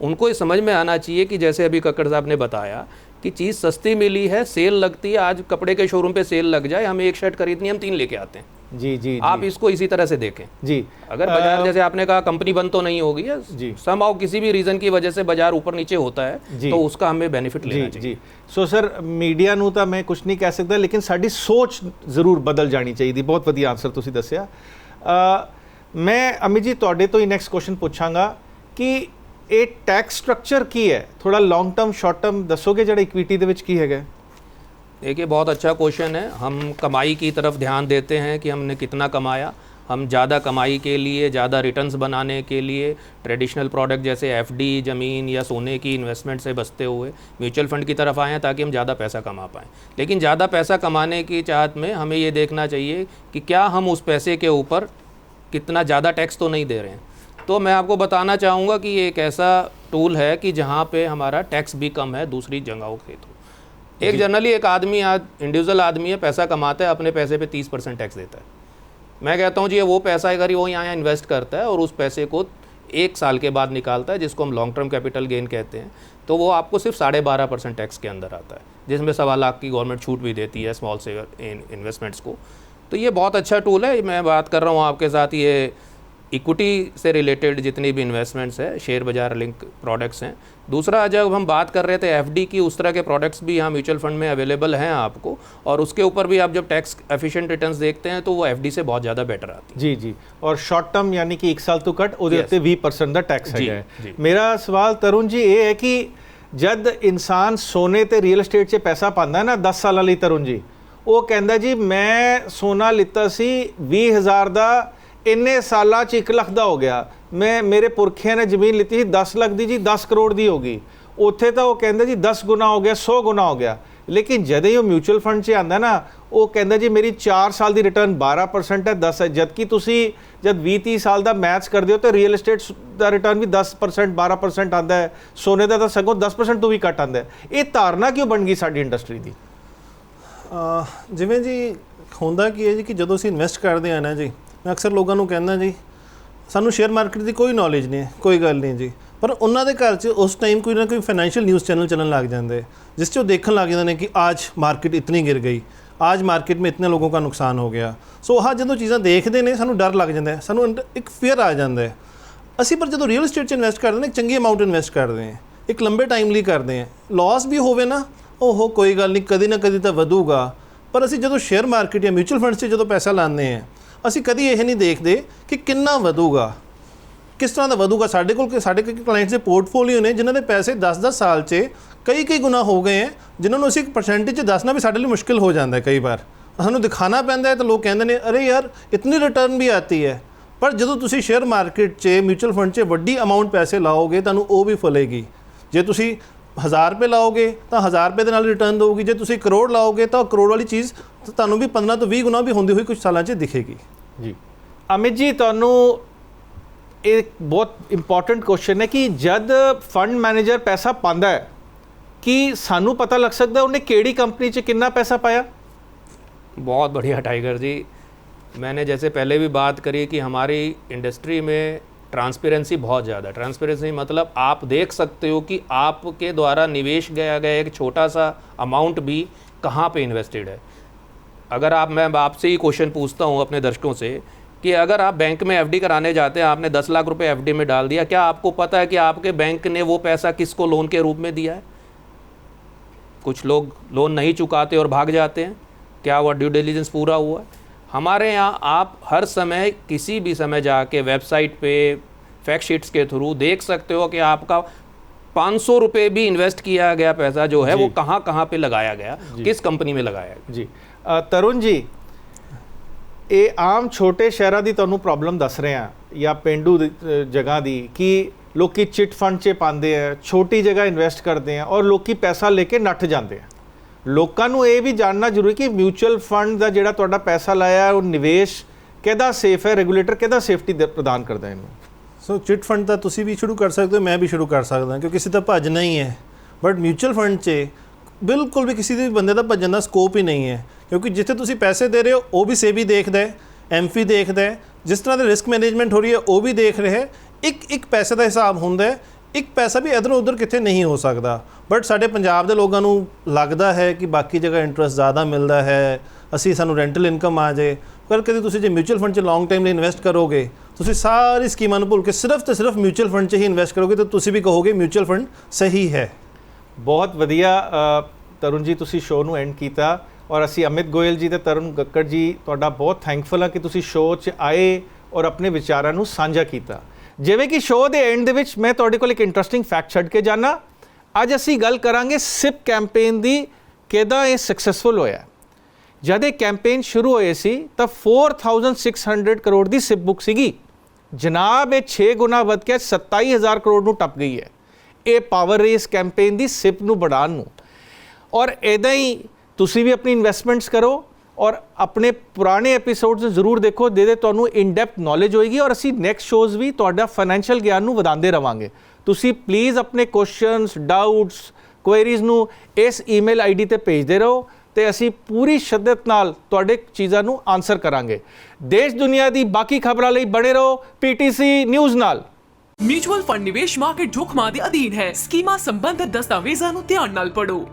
उनको ये समझ में आना चाहिए कि जैसे अभी कक्कड़ साहब ने बताया कि चीज़ सस्ती मिली है, सेल लगती है, आज कपड़े के शोरूम पे सेल लग जाए, हमें एक शर्ट खरीदनी हम तीन लेके आते हैं।
जी जी
आप
जी,
इसको इसी तरह से देखें
जी
अगर बाजार जैसे आपने कहा कंपनी बंद तो नहीं होगी है
जी।
समाओ किसी भी रीज़न की वजह से बाजार ऊपर नीचे होता है
जी।
तो उसका हमें बेनिफिट
ਜੀ
लेना चाहिए
ਜੀ ਸੋ ਸਰ ਮੀਡੀਆ ਨੂੰ ਤਾਂ ਮੈਂ ਕੁਝ ਨਹੀਂ ਕਹਿ ਸਕਦਾ ਲੇਕਿਨ ਸਾਡੀ ਸੋਚ ਜ਼ਰੂਰ ਬਦਲ ਜਾਣੀ ਚਾਹੀਦੀ ਬਹੁਤ ਵਧੀਆ ਆਨਸਰ ਤੁਸੀਂ ਦੱਸਿਆ ਅ, ਮੈਂ ਅਮਿਤ ਜੀ ਤੁਹਾਡੇ ਤੋਂ ਹੀ ਨੈਕਸਟ ਕੁਐਸਚਨ ਪੁੱਛਾਂਗਾ ਕਿ ਇਹ ਟੈਕਸ ਸਟਰਕਚਰ ਕੀ ਹੈ ਥੋੜਾ ਲੌਂਗ ਟਰਮ ਸ਼ਾਰਟ ਟਰਮ ਦੱਸੋਗੇ ਜਿਹੜਾ ਇਕਵਿਟੀ ਦੇ ਵਿੱਚ ਕੀ ਹੈਗਾ
देखिए, बहुत अच्छा क्वेश्चन है। हम कमाई की तरफ़ ध्यान देते हैं कि हमने कितना कमाया। हम ज़्यादा कमाई के लिए, ज़्यादा रिटर्न्स बनाने के लिए ट्रेडिशनल प्रोडक्ट जैसे एफडी ज़मीन या सोने की इन्वेस्टमेंट से बचते हुए म्यूचुअल फंड की तरफ़ आए ताकि हम ज़्यादा पैसा कमा पाएँ। लेकिन ज़्यादा पैसा कमाने की चाहत में हमें ये देखना चाहिए कि क्या हम उस पैसे के ऊपर कितना ज़्यादा टैक्स तो नहीं दे रहे हैं। तो मैं आपको बताना चाहूँगा कि ये एक ऐसा टूल है कि जहाँ पे हमारा टैक्स भी कम है दूसरी जगहों के थ्रू। एक जनरली एक आदमी आज इंडिविजुअल आदमी है पैसा कमाता है अपने पैसे पे तीस परसेंट टैक्स देता है। मैं कहता हूँ जी ये वो पैसा है अगर वो यहाँ इन्वेस्ट करता है और उस पैसे को एक साल के बाद निकालता है जिसको हम लॉन्ग टर्म कैपिटल गेन कहते हैं तो वो आपको सिर्फ़ साढ़े बारह परसेंट टैक्स के अंदर आता है जिसमें सवा लाख की गवर्नमेंट छूट भी देती है स्मॉल से इन्वेस्टमेंट्स को। तो ये बहुत अच्छा टूल है मैं बात कर रहा हूँ आपके साथ ये इक्विटी से रिलेटेड जितनी भी इन्वेस्टमेंट्स है शेयर बाजार लिंक प्रोडक्ट्स हैं दूसरा जब हम बात कर रहे थे एफडी की उस तरह के प्रोडक्ट्स भी यहाँ म्यूचुअल फंड में अवेलेबल हैं आपको और उसके ऊपर भी आप जब टैक्स एफिशिएंट रिटर्न्स देखते हैं तो वो एफडी से बहुत ज़्यादा बेटर आती
ਜੀ ਜੀ ਔਰ ਸ਼ਾਰਟ ਟਰਮ ਯਾਨੀ ਕਿ 1 ਸਾਲ ਤੋਂ ਘੱਟ ਉਹਦੇ
Yes.
ਉੱਤੇ 20% ਦਾ ਟੈਕਸ
ਜੀ,
ਹੈਗਾ ਹੈ
ਜੀ।
ਮੇਰਾ ਸਵਾਲ ਤਰੁਣ ਜੀ ਇਹ ਹੈ ਕਿ ਜਦ ਇਨਸਾਨ ਸੋਨੇ ਤੇ ਰੀਅਲ ਏਸਟੇਟ 'ਚ ਪੈਸਾ ਪਾਉਂਦਾ ਹੈ ਨਾ 10 ਸਾਲਾਂ ਲਈ ਤਰੁਣ ਜੀ ਉਹ ਕਹਿੰਦਾ ਜੀ ਮੈਂ ਸੋਨਾ ਲਿੱਤਾ ਸੀ 20000 ਦਾ ਇੰਨੇ ਸਾਲਾਂ 'ਚ 1 ਲੱਖ ਦਾ ਹੋ ਗਿਆ। ਮੈਂ, ਮੇਰੇ ਪੁਰਖਿਆਂ ਨੇ ਜ਼ਮੀਨ ਲਿੱਤੀ ਸੀ 10 ਲੱਖ ਦੀ ਜੀ 10 ਕਰੋੜ ਦੀ ਹੋ ਗਈ। ਉੱਥੇ ਤਾਂ ਉਹ ਕਹਿੰਦਾ ਜੀ 10 ਗੁਣਾ ਹੋ ਗਿਆ 100 ਗੁਣਾ ਹੋ ਗਿਆ। ਲੇਕਿਨ ਜਦੋਂ ਹੀ ਉਹ ਮਿਊਚੁਅਲ ਫੰਡ 'ਚ ਆਂਦਾ ਨਾ, ਉਹ ਕਹਿੰਦਾ ਜੀ ਮੇਰੀ 4 ਸਾਲ ਦੀ ਰਿਟਰਨ 12% ਹੈ 10 ਹੈ। ਜਦਕਿ ਤੁਸੀਂ ਜਦ 20 30 ਸਾਲ ਦਾ ਮੈਥਸ ਕਰਦੇ ਹੋ ਤਾਂ ਰੀਅਲ ਏਸਟੇਟ ਦਾ ਰਿਟਰਨ ਵੀ 10% 12% ਆਂਦਾ ਹੈ। ਸੋਨੇ ਦਾ ਤਾਂ ਸਗੋਂ 10% ਤੋਂ ਵੀ ਘੱਟ ਆਂਦਾ ਹੈ। ਇਹ ਧਾਰਨਾ ਕਿਉਂ ਬਣ ਗਈ ਸਾਡੀ ਇੰਡਸਟਰੀ ਦੀ?
ਜਿਵੇਂ ਜੀ ਹੁੰਦਾ ਕੀ ਹੈ ਜੀ ਕਿ ਜਦੋਂ ਅਸੀਂ ਇਨਵੈਸਟ ਕਰਦੇ ਆ ਨਾ ਜੀ ਮੈਂ ਅਕਸਰ ਲੋਕਾਂ ਨੂੰ ਕਹਿੰਦਾ ਜੀ ਸਾਨੂੰ ਸ਼ੇਅਰ ਮਾਰਕੀਟ ਦੀ ਕੋਈ ਨੌਲੇਜ ਨਹੀਂ ਹੈ ਕੋਈ ਗੱਲ ਨਹੀਂ ਜੀ ਪਰ ਉਹਨਾਂ ਦੇ ਘਰ 'ਚ ਉਸ ਟਾਈਮ ਕੋਈ ਨਾ ਕੋਈ ਫਾਈਨੈਂਸ਼ੀਅਲ ਨਿਊਜ਼ ਚੈਨਲ ਚੱਲਣ ਲੱਗ ਜਾਂਦੇ ਹੈ, ਜਿਸ 'ਚ ਉਹ ਦੇਖਣ ਲੱਗ ਜਾਂਦੇ ਨੇ ਕਿ ਅੱਜ ਮਾਰਕੀਟ ਇਤਨੀ ਗਿਰ ਗਈ आज ਮਾਰਕੀਟ में इतने लोगों का नुकसान हो गया ਸੋ ਆਹ ਜਦੋਂ ਚੀਜ਼ਾਂ ਦੇਖਦੇ ਨੇ ਸਾਨੂੰ ਡਰ ਲੱਗ ਜਾਂਦਾ ਹੈ ਸਾਨੂੰ ਅੰਦਰ ਇੱਕ ਫੀਅਰ ਆ ਜਾਂਦਾ ਹੈ ਅਸੀਂ ਪਰ ਜਦੋਂ ਰੀਅਲ ਏਸਟੇਟ 'ਚ ਇਨਵੈਸਟ ਕਰਦੇ ਨੇ ਇੱਕ ਚੰਗੀ ਅਮਾਉਂਟ ਇਨਵੈਸਟ ਕਰਦੇ ਹਾਂ ਇੱਕ ਲੰਬੇ ਟਾਈਮ ਲਈ ਕਰਦੇ ਹਾਂ ਲਾਸ ਵੀ ਹੋਵੇ ਨਾ ਉਹ ਕੋਈ ਗੱਲ ਨਹੀਂ ਕਦੀ ਨਾ ਕਦੀ ਤਾਂ ਵਧੂਗਾ ਪਰ ਅਸੀਂ ਜਦੋਂ ਸ਼ੇਅਰ ਮਾਰਕੀਟ ਜਾਂ ਮਿਊਚੁਅਲ ਫੰਡਸ 'ਚ ਜਦੋਂ ਪੈਸਾ ਲਾਉਂਦੇ ਹਾਂ ਅਸੀਂ ਕਦੀ ਇਹ ਨਹੀਂ ਦੇਖਦੇ ਕਿ ਕਿੰਨਾ ਵਧੂਗਾ। ਕਿਸ ਤਰ੍ਹਾਂ ਦਾ ਵਧੂਗਾ? ਸਾਡੇ ਕੋਲ ਸਾਡੇ ਕਈ ਕਲਾਇੰਟਸ ਦੇ ਪੋਰਟਫੋਲੀਓ ਨੇ ਜਿਨ੍ਹਾਂ ਦੇ ਪੈਸੇ 10-10 ਸਾਲ 'ਚ ਕਈ ਕਈ ਗੁਣਾ ਹੋ ਗਏ ਹੈ, ਜਿਨ੍ਹਾਂ ਨੂੰ ਅਸੀਂ ਇੱਕ ਪਰਸੈਂਟੇਜ 'ਚ ਦੱਸਣਾ ਵੀ ਸਾਡੇ ਲਈ ਮੁਸ਼ਕਿਲ ਹੋ ਜਾਂਦਾ ਹੈ ਕਈ ਵਾਰ। ਸਾਨੂੰ ਦਿਖਾਣਾ ਪੈਂਦਾ ਹੈ ਤਾਂ ਲੋਕ ਕਹਿੰਦੇ ਨੇ, ਅਰੇ ਯਾਰ, ਇਤਨੀ ਰਿਟਰਨ ਵੀ ਆਤੀ ਹੈ। ਪਰ ਜਦੋਂ ਤੁਸੀਂ ਸ਼ੇਅਰ ਮਾਰਕੀਟ 'ਚ ਮਿਊਚੁਅਲ ਫੰਡ 'ਚ ਵੱਡੀ ਅਮਾਉਂਟ ਪੈਸੇ ਲਾਓਗੇ, ਤੁਹਾਨੂੰ ਉਹ ਵੀ ਫਲੇਗੀ। ਜੇ ਤੁਸੀਂ 1000 ਰੁਪਏ ਲਾਓਗੇ ਤਾਂ 1000 ਰੁਪਏ ਦੇ ਨਾਲ ਰਿਟਰਨ ਦਊਗੀ ਜੇ ਤੁਸੀਂ ਕਰੋੜ ਲਾਓਗੇ ਤਾਂ ਕਰੋੜ ਵਾਲੀ ਚੀਜ਼ ਤੁਹਾਨੂੰ ਵੀ 15 ਤੋਂ 20 ਗੁਣਾ ਵੀ ਹੁੰਦੀ ਹੋਈ ਕੁਝ ਸਾਲਾਂ 'ਚ ਦਿਖੇਗੀ
ਜੀ ਅਮਿਤ ਜੀ ਤੁਹਾਨੂੰ ਇਹ ਬਹੁਤ ਇੰਪੋਰਟੈਂਟ ਕੁਐਸਚਨ ਹੈ ਕਿ ਜਦ ਫੰਡ ਮੈਨੇਜਰ ਪੈਸਾ ਪਾਉਂਦਾ ਹੈ ਕਿ ਸਾਨੂੰ ਪਤਾ ਲੱਗ ਸਕਦਾ ਉਹਨੇ ਕਿਹੜੀ ਕੰਪਨੀ 'ਚ ਕਿੰਨਾ ਪੈਸਾ ਪਾਇਆ
बहुत बढ़िया टाइगर जी मैंने जैसे पहले भी बात करी कि हमारी इंडस्ट्री में ट्रांसपेरेंसी बहुत ज़्यादा ट्रांसपेरेंसी मतलब आप देख सकते हो कि आपके द्वारा निवेश गया गया एक छोटा सा अमाउंट भी कहाँ पे इन्वेस्टेड है। अगर आप, मैं आपसे ही क्वेश्चन पूछता हूँ अपने दर्शकों से कि अगर आप बैंक में एफडी कराने जाते हैं, आपने दस लाख रुपए एफडी में डाल दिया, क्या आपको पता है कि आपके बैंक ने वो पैसा किसको लोन के रूप में दिया है? कुछ लोग लोन नहीं चुकाते और भाग जाते हैं। क्या हुआ ड्यू डिलीजेंस पूरा हुआ है? हमारे यहाँ आप हर समय किसी भी समय जाके वेबसाइट पे फैक्ट शीट्स के थ्रू देख सकते हो कि आपका 500 रुपए भी इन्वेस्ट किया गया पैसा जो है वो कहाँ कहाँ पे लगाया गया किस कंपनी में लगाया गया
ਜੀ ਅ, ਤਰੁਣ ਜੀ ਇਹ ਆਮ ਛੋਟੇ ਸ਼ਹਿਰਾਂ ਦੀ ਤੁਹਾਨੂੰ ਪ੍ਰੋਬਲਮ ਦੱਸ ਰਹੇ ਆ ਜਾਂ ਪਿੰਡੂ ਦੀ, ਅ, ਜਗ੍ਹਾ ਦੀ ਕਿ ਲੋਕੀ ਚਿਟ ਫੰਡ 'ਚ ਪਾਉਂਦੇ ਆ ਛੋਟੀ ਜਗ੍ਹਾ ਇਨਵੈਸਟ ਕਰਦੇ ਆ ਔਰ ਲੋਕੀ ਪੈਸਾ ਲੈ ਕੇ ਨੱਠ ਜਾਂਦੇ ਆ ਲੋਕਾਂ ਨੂੰ ਇਹ ਵੀ ਜਾਣਨਾ ਜ਼ਰੂਰੀ ਕਿ ਮਿਊਚੁਅਲ ਫੰਡ ਦਾ ਜਿਹੜਾ ਤੁਹਾਡਾ ਪੈਸਾ ਲਾਇਆ ਉਹ ਨਿਵੇਸ਼ ਕਿਹਦਾ ਸੇਫ ਹੈ, ਰੈਗੂਲੇਟਰ ਕਿਹਦਾ ਸੇਫਟੀ ਪ੍ਰਦਾਨ ਕਰਦਾ ਇਹਨੂੰ?
ਸੋ ਚਿਟ ਫੰਡ ਤਾਂ ਤੁਸੀਂ ਵੀ ਸ਼ੁਰੂ ਕਰ ਸਕਦੇ ਹੋ, ਮੈਂ ਵੀ ਸ਼ੁਰੂ ਕਰ ਸਕਦਾ, ਕਿਉਂਕਿ ਕਿਸੇ ਦਾ ਭੱਜਣਾ ਹੀ ਹੈ। ਬਟ ਮਿਊਚੁਅਲ ਫੰਡ 'ਚ ਬਿਲਕੁਲ ਵੀ ਕਿਸੇ ਦੇ ਵੀ ਬੰਦੇ ਦਾ ਭੱਜਣ ਦਾ ਸਕੋਪ ਹੀ ਨਹੀਂ ਹੈ, ਕਿਉਂਕਿ ਜਿੱਥੇ ਤੁਸੀਂ ਪੈਸੇ ਦੇ ਰਹੇ ਹੋ, ਉਹ ਵੀ ਸੇਬੀ ਦੇਖਦਾ ਹੈ ਐਮਫੀ ਦੇਖਦਾ ਹੈ, ਜਿਸ ਤਰ੍ਹਾਂ ਦੇ ਰਿਸਕ ਮੈਨੇਜਮੈਂਟ ਹੋ ਰਹੀ ਹੈ, ਉਹ ਵੀ ਦੇਖ ਰਿਹਾ ਹੈ। ਇੱਕ ਇੱਕ ਪੈਸੇ ਦਾ ਹਿਸਾਬ ਹੁੰਦਾ ਹੈ ਇੱਕ ਪੈਸਾ ਵੀ ਇਧਰ ਉਧਰ ਕਿਤੇ ਨਹੀਂ ਹੋ ਸਕਦਾ। ਬਟ ਸਾਡੇ ਪੰਜਾਬ ਦੇ ਲੋਕਾਂ ਨੂੰ ਲੱਗਦਾ ਹੈ ਕਿ ਬਾਕੀ ਜਗ੍ਹਾ ਇੰਟਰਸਟ ਜ਼ਿਆਦਾ ਮਿਲਦਾ ਹੈ। ਅਸੀਂ ਸਾਨੂੰ ਰੈਂਟਲ ਇਨਕਮ ਆ ਜਾਏ ਪਰ ਕਦੇ ਤੁਸੀਂ ਜੇ ਮਿਊਚੁਅਲ ਫੰਡ 'ਚ ਲੌਂਗ ਟਾਈਮ ਲਈ ਇਨਵੈਸਟ ਕਰੋਗੇ, ਤੁਸੀਂ ਸਾਰੀ ਸਕੀਮਾਂ ਨੂੰ ਭੁੱਲ ਕੇ ਸਿਰਫ ਤੇ ਸਿਰਫ ਮਿਊਚੁਅਲ ਫੰਡ 'ਚ ਹੀ ਇਨਵੈਸਟ ਕਰੋਗੇ ਤਾਂ ਤੁਸੀਂ ਵੀ ਕਹੋਗੇ ਮਿਊਚੁਅਲ ਫੰਡ ਸਹੀ ਹੈ।
ਬਹੁਤ ਵਧੀਆ ਤਰੁਣ ਜੀ ਤੁਸੀਂ ਸ਼ੋਅ ਨੂੰ ਐਂਡ ਕੀਤਾ। ਔਰ ਅਸੀਂ ਅਮਿਤ ਗੋਇਲ ਜੀ ਤੇ ਤਰੁਣ ਗੱਕੜ ਜੀ, ਤੁਹਾਡਾ ਬਹੁਤ ਥੈਂਕਫੁਲ ਹਾਂ ਕਿ ਤੁਸੀਂ ਸ਼ੋਅ 'ਚ ਆਏ ਔਰ ਆਪਣੇ ਵਿਚਾਰਾਂ ਨੂੰ ਸਾਂਝਾ ਕੀਤਾ। ਜਿਵੇਂ ਕਿ ਸ਼ੋਅ ਦੇ ਐਂਡ ਦੇ ਵਿੱਚ ਮੈਂ ਤੁਹਾਡੇ ਕੋਲ ਇੱਕ ਇੰਟਰਸਟਿੰਗ ਫੈਕਟ ਛੱਡ ਕੇ ਜਾਣਾ ਅੱਜ ਅਸੀਂ ਗੱਲ ਕਰਾਂਗੇ ਸਿਪ ਕੈਂਪੇਨ ਦੀ ਕਿਦਾਂ ਇਹ ਸਕਸੈਸਫੁਲ ਹੋਇਆ। ਜਦ ਇਹ ਕੈਂਪੇਨ ਸ਼ੁਰੂ ਹੋਏ ਸੀ, ਤਾਂ 4600 ਕਰੋੜ ਦੀ ਸਿਪ ਬੁੱਕ ਸੀਗੀ। ਜਨਾਬ, ਇਹ 6 ਗੁਣਾ ਵੱਧ ਕੇ 27000 ਕਰੋੜ ਨੂੰ ਟੱਪ ਗਈ ਹੈ। ਇਹ ਪਾਵਰ ਰੇਸ ਕੈਂਪੇਨ ਦੀ ਸਿਪ ਨੂੰ ਵਧਾਉਣ ਨੂੰ। ਔਰ ਇਦਾਂ ਹੀ ਤੁਸੀਂ ਵੀ ਆਪਣੀ ਇਨਵੈਸਟਮੈਂਟਸ ਕਰੋ। ਔਰ ਆਪਣੇ ਪੁਰਾਣੇ ਐਪੀਸੋਡਸ ਜ਼ਰੂਰ ਦੇਖੋ, ਜਿਹਦੇ ਤੁਹਾਨੂੰ ਇਨ ਡੈਪਥ ਨੌਲੇਜ ਹੋਏਗੀ ਔਰ ਅਸੀਂ ਨੈਕਸਟ ਸ਼ੋਜ਼ ਵੀ ਤੁਹਾਡਾ ਫਾਈਨੈਂਸ਼ੀਅਲ ਗਿਆਨ ਨੂੰ ਵਧਾਉਂਦੇ ਰਵਾਂਗੇ। ਤੁਸੀਂ ਪਲੀਜ਼ ਆਪਣੇ ਕੁਐਸਚਨਸ ਡਾਊਟਸ ਕੁਐਰੀਜ਼ ਨੂੰ ਇਸ ਈਮੇਲ ਆਈਡੀ ਤੇ ਭੇਜਦੇ ਰਹੋ ਤੇ ਅਸੀਂ ਪੂਰੀ ਸ਼ਿੱਦਤ ਨਾਲ ਤੁਹਾਡੇ ਚੀਜ਼ਾਂ ਨੂੰ ਆਨਸਰ ਕਰਾਂਗੇ। ਦੇਸ਼ ਦੁਨੀਆ ਦੀ ਬਾਕੀ ਖਬਰਾਂ ਲਈ ਬਣੇ ਰਹੋ ਪੀਟੀਸੀ ਨਿਊਜ਼ ਨਾਲ।
ਮਿਊਚੁਅਲ ਫੰਡ ਨਿਵੇਸ਼ ਮਾਰਕੀਟ ਜੋਖਮਾਂ ਦੇ ਅਧੀਨ ਹੈ। ਸਕੀਮਾਂ ਸੰਬੰਧਤ ਦਸਤਾਵੇਜ਼ਾਂ ਨੂੰ ਧਿਆਨ ਨਾਲ ਪੜ੍ਹੋ।